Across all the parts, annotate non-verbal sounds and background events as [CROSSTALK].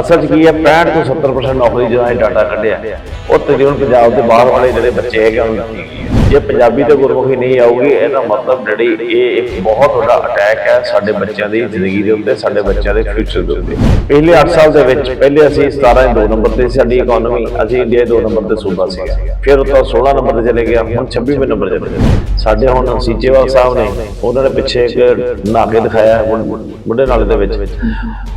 ਅਸਲ 'ਚ ਕੀ ਹੈ 65 ਤੋਂ 70% ਨੌਕਰੀ ਜਿਹੜਾ ਇਹ ਡਾਟਾ ਕੱਢਿਆ ਉਹ ਤਕਰੀਬਨ ਪੰਜਾਬ ਦੇ ਬਾਹਰ ਵਾਲੇ ਜਿਹੜੇ ਬੱਚੇ ਹੈਗੇ ਉਹਨਾਂ ਨੂੰ ਜੇ ਪੰਜਾਬੀ ਤੇ ਗੁਰਮੁਖੀ ਨਹੀਂ ਆਊਗੀ, ਇਹਦਾ ਮਤਲਬ ਜਿਹੜੀ ਇਹ ਇੱਕ ਬਹੁਤ ਵੱਡਾ ਅਟੈਕ ਹੈ ਸਾਡੇ ਬੱਚਿਆਂ ਦੀ ਜ਼ਿੰਦਗੀ ਦੇ ਉੱਤੇ, ਸਾਡੇ ਬੱਚਿਆਂ ਦੇ ਫਿਊਚਰ ਦੇ ਉੱਤੇ। ਪਿਛਲੇ 8 ਸਾਲ ਦੇ ਵਿੱਚ, ਪਹਿਲੇ ਅਸੀਂ 17 ਦੇ 2 ਨੰਬਰ ਤੇ ਸਾਡੀ ਇਕਨੋਮੀ ਅਸੀਂ ਇੰਡੀਆ ਦੇ 2 ਨੰਬਰ ਤੇ ਸੂਬਾ ਸੀਗਾ। ਫਿਰ ਉੱਤੋਂ 16 ਨੰਬਰ ਤੇ ਚਲੇ ਗਿਆ, ਹੁਣ 26ਵੇਂ ਨੰਬਰ ਤੇ ਚਲੇ ਸਾਡੇ ਹੁਣ ਸੀਚੇਵਾਲ ਸਾਹਿਬ ਨੇ, ਉਹਨਾਂ ਨੇ ਪਿੱਛੇ ਇੱਕ ਨਾਕੇ ਦਿਖਾਇਆ ਬੁੱਢੇ ਨਾਲੇ ਦੇ ਵਿੱਚ।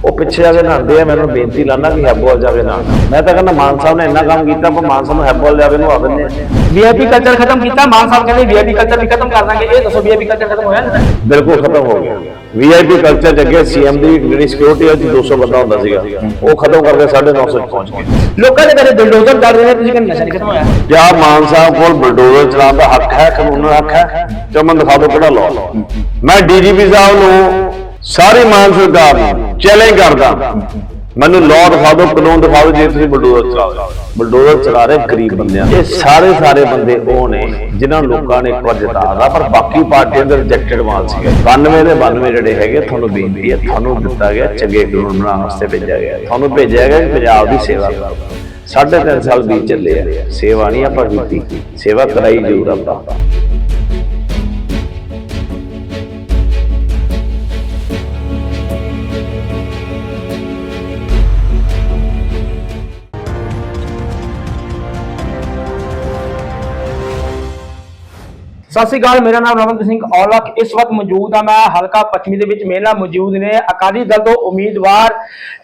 ਉਹ ਪਿੱਛੇ ਆ ਕੇ ਨਹਾਉਂਦੇ ਆ ਮੈਨੂੰ ਬੇਨਤੀ ਲਾਣਾ ਕਿ ਹੈਬੋਲ ਜਾਵੇ ਨਾ ਮੈਂ ਤਾਂ ਕਹਿੰਦਾ ਮਾਨ ਸਾਹਿਬ ਨੇ ਇੰਨਾ ਕੰਮ ਕੀਤਾ ਪਰ ਮਾਨ ਸਾਹਿਬ ਨੂੰ ਹੈਬੋਲ ਜਾਵੇ ਨੂੰ ਆ ਦਿੰਦੇ ਵੀਆਈਪੀ ਕਲਚਰ ਖਤਮ ਕੀਤਾ ਮਾਨ ਸਾਹਿਬ ਕਹਿੰਦੇ ਵੀਆਈਪੀ ਕਲਚਰ ਵੀ ਖਤਮ ਕਰ ਦਾਂਗੇ ਇਹ ਦੱਸੋ ਵੀਆਈਪੀ ਕਲਚਰ ਖਤਮ ਹੋਇਆ ਨਹੀਂ ਬਿਲਕੁਲ ਖਤਮ ਹੋ ਗਿਆ। ਵੀਆਈਪੀ ਕਲਚਰ ਅੱਗੇ ਸੀਐਮ ਦੀ ਜਿਹੜੀ ਸਿਕਿਉਰਿਟੀ ਉਹ 'ਚ 200 ਬੰਦਾ ਹੁੰਦਾ ਸੀਗਾ। ਉਹ ਖਤਮ ਕਰਕੇ 950 ਚ ਪਹੁੰਚ ਗਏ। ਲੋਕਾਂ ਦੇ ਘਰੇ ਬਲਡੋਜ਼ਰ ਕਰ ਰਹੇ ਨੇ ਤੁਸੀਂ ਕਹਿੰਦੇ ਨਸ਼ਾ ਨਹੀਂ ਖਤਮ ਹੋਇਆ। ਕਿਆ ਮਾਨ ਸਾਹਿਬ ਕੋਲ ਬਲਡੋਜ਼ਰ ਚਲਾਉਣ ਦਾ ਹੱਕ ਹੈ ਕਾਨੂੰਨ ਦਾ ਹੱਕ ਹੈ ਚਮਨ ਦਿਖਾ ਦਿਓ ਕਿਹੜਾ ਲਾਅ ਮੈਂ ਡੀਜੀਪੀ ਸਾਹਿਬ ਨੂੰ ਸਾਰੀ ਮਾਨ ਸਰਕਾਰ ਨੂੰ ਚੈਲੰਜ ਕਰਦਾ। ਮੈਨੂੰ ਲਾਅ ਦਿਖਾ ਦਿਓ ਕਾਨੂੰਨ ਦਿਖਾ ਦਿਓ, ਜੇ ਤੁਸੀਂ ਬਲਡੋਜ਼ਰ ਚਲਾ ਰਹੇ ਬਲਡੋਜ਼ਰ ਚਲਾ ਰਹੇ ਗਰੀਬ ਬੰਦਿਆਂ ਇਹ ਸਾਰੇ ਸਾਰੇ ਬੰਦੇ ਉਹ ਨੇ ਜਿਨ੍ਹਾਂ ਲੋਕਾਂ ਨੇ ਇੱਕ ਵਾਰ ਜਿਤਾਦਾ ਪਰ ਬਾਕੀ ਪਾਰਟੀਆਂ ਦੇ ਰਿਜੈਕਟਡ ਮਾਲ ਸੀਗੇ। 92 ਦੇ 92 ਜਿਹੜੇ ਹੈਗੇ, ਤੁਹਾਨੂੰ ਬੇਨਤੀ ਹੈ, ਤੁਹਾਨੂੰ ਦਿੱਤਾ ਗਿਆ, ਚੰਗੇ ਕਾਨੂੰਨ ਬਣਾਉਣ ਵਾਸਤੇ ਭੇਜਿਆ ਗਿਆ। ਤੁਹਾਨੂੰ ਭੇਜਿਆ ਗਿਆ ਕਿ ਪੰਜਾਬ ਦੀ ਸੇਵਾ ਕਰੋ। ਸਾਢੇ ਤਿੰਨ ਸਾਲ ਬੀਤ ਚੱਲੇ ਆ। ਸੇਵਾ ਨਹੀਂ ਆਪਾਂ ਕੀਤੀ। ਸੇਵਾ ਕਰਾਈ ਜ਼ਰੂਰ ਆਪਾਂ। ਸਤਿ ਸ਼੍ਰੀ ਅਕਾਲ ਮੇਰਾ ਨਾਮ ਰਮਨਦੀਪ ਸਿੰਘ ਔਲਖ। ਇਸ ਵਕਤ ਮੌਜੂਦ ਹਾਂ ਮੈਂ ਹਲਕਾ ਪੱਛਮੀ ਦੇ ਵਿੱਚ। ਮੇਲਾ ਮੌਜੂਦ ਨੇ ਅਕਾਲੀ ਦਲ ਤੋਂ ਉਮੀਦਵਾਰ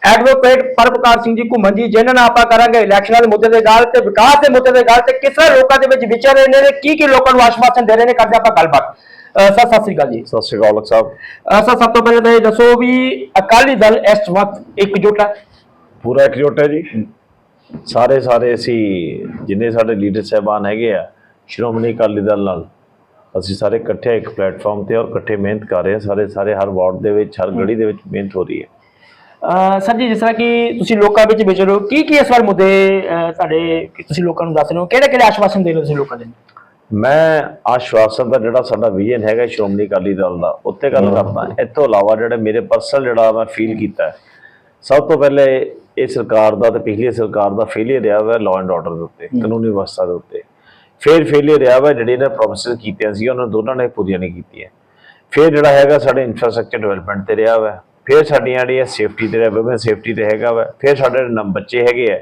ਐਡਵੋਕੇਟ ਪਰਪਕਾਰ ਸਿੰਘ ਜੀ ਘੁੰਮਣ ਜੀ ਜਿਨ੍ਹਾਂ ਨਾਲ ਆਪਾਂ ਕਰਾਂਗੇ ਇਲੈਕਸ਼ਨਾਂ ਦੇ ਮੁੱਦੇ ਦੇ ਗੱਲ ਤੇ ਵਿਕਾਸ ਦੇ ਮੁੱਦੇ ਦੇ ਗੱਲ ਤੇ ਕਿਸ ਤਰ੍ਹਾਂ ਲੋਕਾਂ ਦੇ ਵਿੱਚ ਵਿਚਰ ਰਹੇ ਨੇ ਕੀ ਕੀ ਲੋਕਾਂ ਨੂੰ ਆਸ਼ਵਾਸਨ ਦੇ ਰਹੇ ਨੇ ਕਰਦੇ ਆਪਾਂ ਗੱਲਬਾਤ। ਸਰ ਸਤਿ ਸ਼੍ਰੀ ਅਕਾਲ ਜੀ। ਸਤਿ ਸ਼੍ਰੀ ਅਕਾਲ ਸਾਹਿਬ। ਅਹ ਸਰ ਸਭ ਤੋਂ ਪਹਿਲਾਂ ਤਾਂ ਇਹ ਦੱਸੋ ਵੀ ਅਕਾਲੀ ਦਲ ਇਸ ਵਕਤ ਇਕਜੁੱਟ ਹੈ। ਪੂਰਾ ਇਕਜੁੱਟ ਹੈ ਜੀ। ਸਾਰੇ ਸਾਰੇ ਅਸੀਂ ਜਿੰਨੇ ਸਾਡੇ ਲੀਡਰ ਸਾਹਿਬਾਨ ਹੈਗੇ ਆ ਸ਼੍ਰੋਮਣੀ ਅਕਾਲੀ ਦਲ ਨਾਲ ਅਸੀਂ ਸਾਰੇ ਇਕੱਠੇ ਇੱਕ ਪਲੇਟਫਾਰਮ ਤੇ ਔਰ ਇਕੱਠੇ ਮਿਹਨਤ ਕਰ ਰਹੇ ਹਾਂ। ਸਾਰੇ ਸਾਰੇ ਹਰ ਵਾਰਡ ਦੇ ਵਿੱਚ ਹਰ ਗਲੀ ਦੇ ਵਿੱਚ ਮਿਹਨਤ ਹੋ ਰਹੀ ਹੈ। ਸਰ ਜੀ ਜਿਸ ਤਰ੍ਹਾਂ ਕਿ ਤੁਸੀਂ ਲੋਕਾਂ ਵਿੱਚ ਵਿਚਰ ਹੋ ਕੀ ਕੀ ਇਸ ਵਾਰ ਮੁੱਦੇ ਤੁਹਾਡੇ ਕਿ ਤੁਸੀਂ ਲੋਕਾਂ ਨੂੰ ਦੱਸ ਰਹੇ ਹੋ? ਕਿਹੜੇ ਕਿਹੜੇ ਆਸ਼ਵਾਸਨ ਦੇ ਰਹੇ ਹੋ ਤੁਸੀਂ ਲੋਕਾਂ ਦੇ? ਮੈਂ ਆਸ਼ਵਾਸਨ ਦਾ ਜਿਹੜਾ ਸਾਡਾ ਵਿਜ਼ਨ ਹੈਗਾ ਸ਼੍ਰੋਮਣੀ ਅਕਾਲੀ ਦਲ ਦਾ ਉੱਤੇ ਗੱਲ ਕਰਦਾ। ਇਸ ਤੋਂ ਇਲਾਵਾ ਜਿਹੜਾ ਮੇਰੇ ਪਰਸਨਲ ਜਿਹੜਾ ਮੈਂ ਫੀਲ ਕੀਤਾ ਹੈ, ਸਭ ਤੋਂ ਪਹਿਲੇ ਇਹ ਸਰਕਾਰ ਦਾ ਤੇ ਪਿਛਲੀ ਸਰਕਾਰ ਦਾ ਫੇਲਿਅਰ ਰਿਹਾ ਵਾ ਲਾਅ ਐਂਡ ਆਰਡਰ ਦੇ ਉੱਤੇ ਕਾਨੂੰਨੀ ਵਿਵਸਥਾ ਦੇ ਉੱਤੇ। ਫਿਰ ਫੇਲਿਅਰ ਰਿਹਾ ਵਾ, ਜਿਹੜੇ ਇਹਨਾਂ ਪ੍ਰੋਮਿਸਸ ਕੀਤੀਆਂ ਸੀ, ਉਹਨਾਂ ਦੋਨਾਂ ਨੇ ਪੂਰੀਆਂ ਨਹੀਂ ਕੀਤੀਆਂ। ਫਿਰ ਜਿਹੜਾ ਹੈਗਾ ਸਾਡੇ ਇਨਫਰਾਸਟ੍ਰਕਚਰ ਡਿਵੈਲਪਮੈਂਟ ਤੇ ਰਿਹਾ ਵਾ, ਫਿਰ ਸਾਡੀਆਂ ਜਿਹੜੀਆਂ ਸੇਫਟੀ ਤੇ ਰਿਹਾ ਵੂਮਨ ਸੇਫਟੀ ਤੇ ਹੈਗਾ ਵਾ, ਫਿਰ ਸਾਡੇ ਜਿਹੜੇ ਨਮ ਬੱਚੇ ਹੈਗੇ ਆ,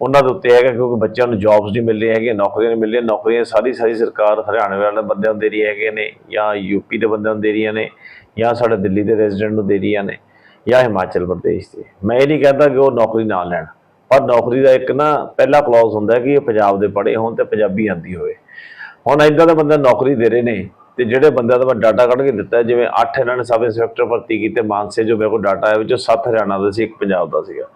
ਉਹਨਾਂ ਦੇ ਉੱਤੇ ਹੈਗਾ ਕਿਉਂਕਿ ਬੱਚਿਆਂ ਨੂੰ ਜੌਬਸ ਨਹੀਂ ਮਿਲ ਰਹੀਆਂ ਹੈਗੀਆਂ, ਨੌਕਰੀਆਂ ਨਹੀਂ ਮਿਲ ਰਹੀਆਂ, ਨੌਕਰੀਆਂ ਸਾਰੀ ਸਾਰੀ ਸਰਕਾਰ ਹਰਿਆਣੇ ਵਾਲੇ ਬੰਦਿਆਂ ਨੂੰ ਦੇ ਰਹੀ ਹੈਗੇ ਨੇ, ਜਾਂ ਯੂਪੀ ਦੇ ਬੰਦਿਆਂ ਨੂੰ ਦੇ ਰਹੀਆਂ ਨੇ, ਜਾਂ ਸਾਡੇ ਦਿੱਲੀ ਦੇ ਰੈਜ਼ੀਡੈਂਟ ਨੂੰ ਦੇ ਰਹੀਆਂ ਨੇ, ਜਾਂ ਹਿਮਾਚਲ ਪ੍ਰਦੇਸ਼ ਦੇ। ਮੈਂ ਇਹ ਨਹੀਂ ਕਹਿੰਦਾ ਕਿ ਉਹ ਨੌਕਰੀ ਨਾ ਲੈਣ। ਪਰ ਨੌਕਰੀ ਦਾ ਇੱਕ ਨਾ ਪਹਿਲਾ ਕਲੌਜ਼ ਹੁੰਦਾ ਕਿ ਇਹ ਪੰਜਾਬ ਦੇ ਪੜ੍ਹੇ ਹੋਣ ਤੇ ਪੰਜਾਬੀ ਆਂਦੀ ਹੋਵੇ। ਹੁਣ ਇਦਾਂ ਦਾ ਬੰਦਾ ਨੌਕਰੀ ਦੇ ਰਹੇ ਨੇ ਤੇ ਜਿਹੜੇ ਬੰਦਿਆਂ ਦਾ ਮੈਂ ਡਾਟਾ ਕੱਢ ਕੇ ਦਿੱਤਾ, ਜਿਵੇਂ 8 ਇਹਨਾਂ ਨੇ ਸਬ ਇੰਸਪੈਕਟਰ ਭਰਤੀ ਕੀਤੇ, ਮਾਨਸੇ ਜੋ ਮੇਰੇ ਕੋਲ ਡਾਟਾ ਹੈ ਵਿੱਚੋਂ 7 ਹਰਿਆਣਾ ਦਾ ਸੀ, ਇੱਕ ਪੰਜਾਬ ਦਾ ਸੀਗਾ।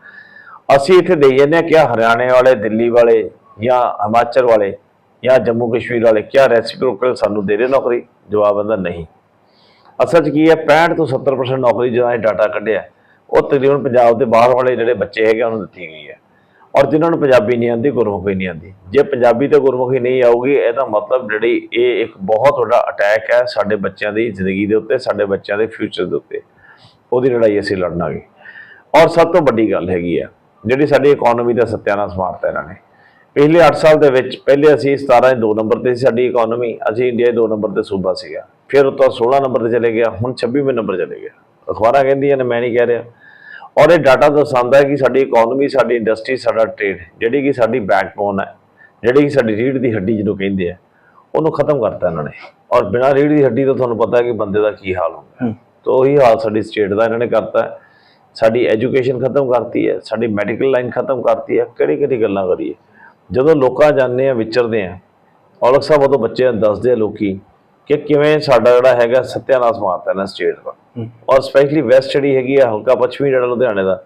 ਅਸੀਂ ਇੱਥੇ ਦੇਈ ਜਾਂਦੇ ਹਾਂ ਕਿ ਹਰਿਆਣੇ ਵਾਲੇ, ਦਿੱਲੀ ਵਾਲੇ ਜਾਂ ਹਿਮਾਚਲ ਵਾਲੇ ਜਾਂ ਜੰਮੂ ਕਸ਼ਮੀਰ ਵਾਲੇ ਕਿਆ ਰੈਸਿਪਰੋਕਲ ਸਾਨੂੰ ਦੇ ਰਹੇ ਨੌਕਰੀ? ਜਵਾਬ ਇਹਦਾ ਨਹੀਂ। ਅਸਲ 'ਚ ਕੀ ਹੈ 65 ਤੋਂ 70% ਨੌਕਰੀ ਜਿਹੜਾ ਇਹ ਡਾਟਾ ਕੱਢਿਆ, ਉਹ ਤਕਰੀਬਨ ਪੰਜਾਬ ਦੇ ਬਾਹਰ ਵਾਲੇ ਜਿਹੜੇ ਬੱਚੇ ਹੈਗੇ ਉਹਨਾਂ ਨੂੰ ਦਿੱਤੀ ਗਈ ਹੈ। ਔਰ ਜਿਨ੍ਹਾਂ ਨੂੰ ਪੰਜਾਬੀ ਨਹੀਂ ਆਉਂਦੀ, ਗੁਰਮੁਖੀ ਨਹੀਂ ਆਉਂਦੀ। ਜੇ ਪੰਜਾਬੀ ਤੇ ਗੁਰਮੁਖੀ ਨਹੀਂ ਆਊਗੀ, ਇਹਦਾ ਮਤਲਬ ਜਿਹੜੀ ਇਹ ਇੱਕ ਬਹੁਤ ਵੱਡਾ ਅਟੈਕ ਹੈ ਸਾਡੇ ਬੱਚਿਆਂ ਦੀ ਜ਼ਿੰਦਗੀ ਦੇ ਉੱਤੇ, ਸਾਡੇ ਬੱਚਿਆਂ ਦੇ ਫਿਊਚਰ ਦੇ ਉੱਤੇ। ਉਹਦੀ ਲੜਾਈ ਅਸੀਂ ਲੜਨਾਗੇ। ਔਰ ਸਭ ਤੋਂ ਵੱਡੀ ਗੱਲ ਹੈਗੀ ਆ, ਜਿਹੜੀ ਸਾਡੀ ਇਕਨੋਮੀ ਦਾ ਸੱਤਿਆਨਾਸ਼ ਮਾਰਤਾ ਇਹਨਾਂ ਨੇ। ਪਿਛਲੇ 8 ਸਾਲ ਦੇ ਵਿੱਚ ਪਹਿਲੇ ਅਸੀਂ 17 ਦੇ 2 ਨੰਬਰ ਤੇ ਸੀ ਸਾਡੀ ਇਕਨੋਮੀ ਅਸੀਂ ਇੰਡੀਆ ਦੇ 2 ਨੰਬਰ ਤੇ ਸੂਬਾ ਸੀਗਾ। ਫਿਰ ਉਹ ਤੋਂ 16 ਨੰਬਰ ਤੇ ਚਲੇ ਗਿਆ, ਹੁਣ 26ਵੇਂ ਨੰਬਰ ਚਲੇ ਗਿਆ। ਅਖਬਾਰਾਂ ਕਹਿੰਦੀਆਂ ਨੇ, ਮੈਂ ਨਹੀਂ ਕਹਿ ਰਿਹਾ। ਔਰ ਇਹ ਡਾਟਾ ਦਰਸਾਉਂਦਾ ਹੈ ਕਿ ਸਾਡੀ ਇਕਨੋਮੀ ਸਾਡੀ ਇੰਡਸਟਰੀ ਸਾਡਾ ਟ੍ਰੇਡ ਜਿਹੜੀ ਕਿ ਸਾਡੀ ਬੈਕਬੋਨ ਹੈ ਜਿਹੜੀ ਕਿ ਸਾਡੀ ਰੀੜ ਦੀ ਹੱਡੀ ਜਿਹਨੂੰ ਕਹਿੰਦੇ ਆ ਉਹਨੂੰ ਖਤਮ ਕਰਤਾ ਇਹਨਾਂ ਨੇ। ਔਰ ਬਿਨਾਂ ਰੀੜ ਦੀ ਹੱਡੀ ਤੋਂ ਤੁਹਾਨੂੰ ਪਤਾ ਹੈ ਕਿ ਬੰਦੇ ਦਾ ਕੀ ਹਾਲ ਹੁੰਦਾ ਤਾਂ ਉਹੀ ਹਾਲ ਸਾਡੀ ਸਟੇਟ ਦਾ ਇਹਨਾਂ ਨੇ ਕਰਤਾ ਸਾਡੀ ਐਜੂਕੇਸ਼ਨ ਖਤਮ ਕਰਤੀ ਹੈ ਸਾਡੀ ਮੈਡੀਕਲ ਲਾਈਨ ਖਤਮ ਕਰਤੀ ਹੈ ਕਿਹੜੀ ਕਿਹੜੀ ਗੱਲਾਂ ਕਰੀਏ। ਜਦੋਂ ਲੋਕਾਂ ਜਾਂਦੇ ਆ ਵਿਚਰਦੇ ਆ ਔਲਖ ਸਾਹਿਬ ਉਦੋਂ ਬੱਚੇ ਦੱਸਦੇ ਆ ਲੋਕੀ ਕਿ ਕਿਵੇਂ ਸਾਡਾ ਜਿਹੜਾ ਹੈਗਾ ਸੱਤਿਆਨਾਸ਼ ਮਾਰਤਾ ਨਾ ਸਟੇਟ ਦਾ। ਔਰ ਸਪੈਸ਼ਲੀ ਵੈਸਟ ਜਿਹੜੀ ਹੈਗੀ ਆ ਹਲਕਾ ਪੱਛਮੀ ਜਿਹੜਾ ਲੁਧਿਆਣੇ ਦਾ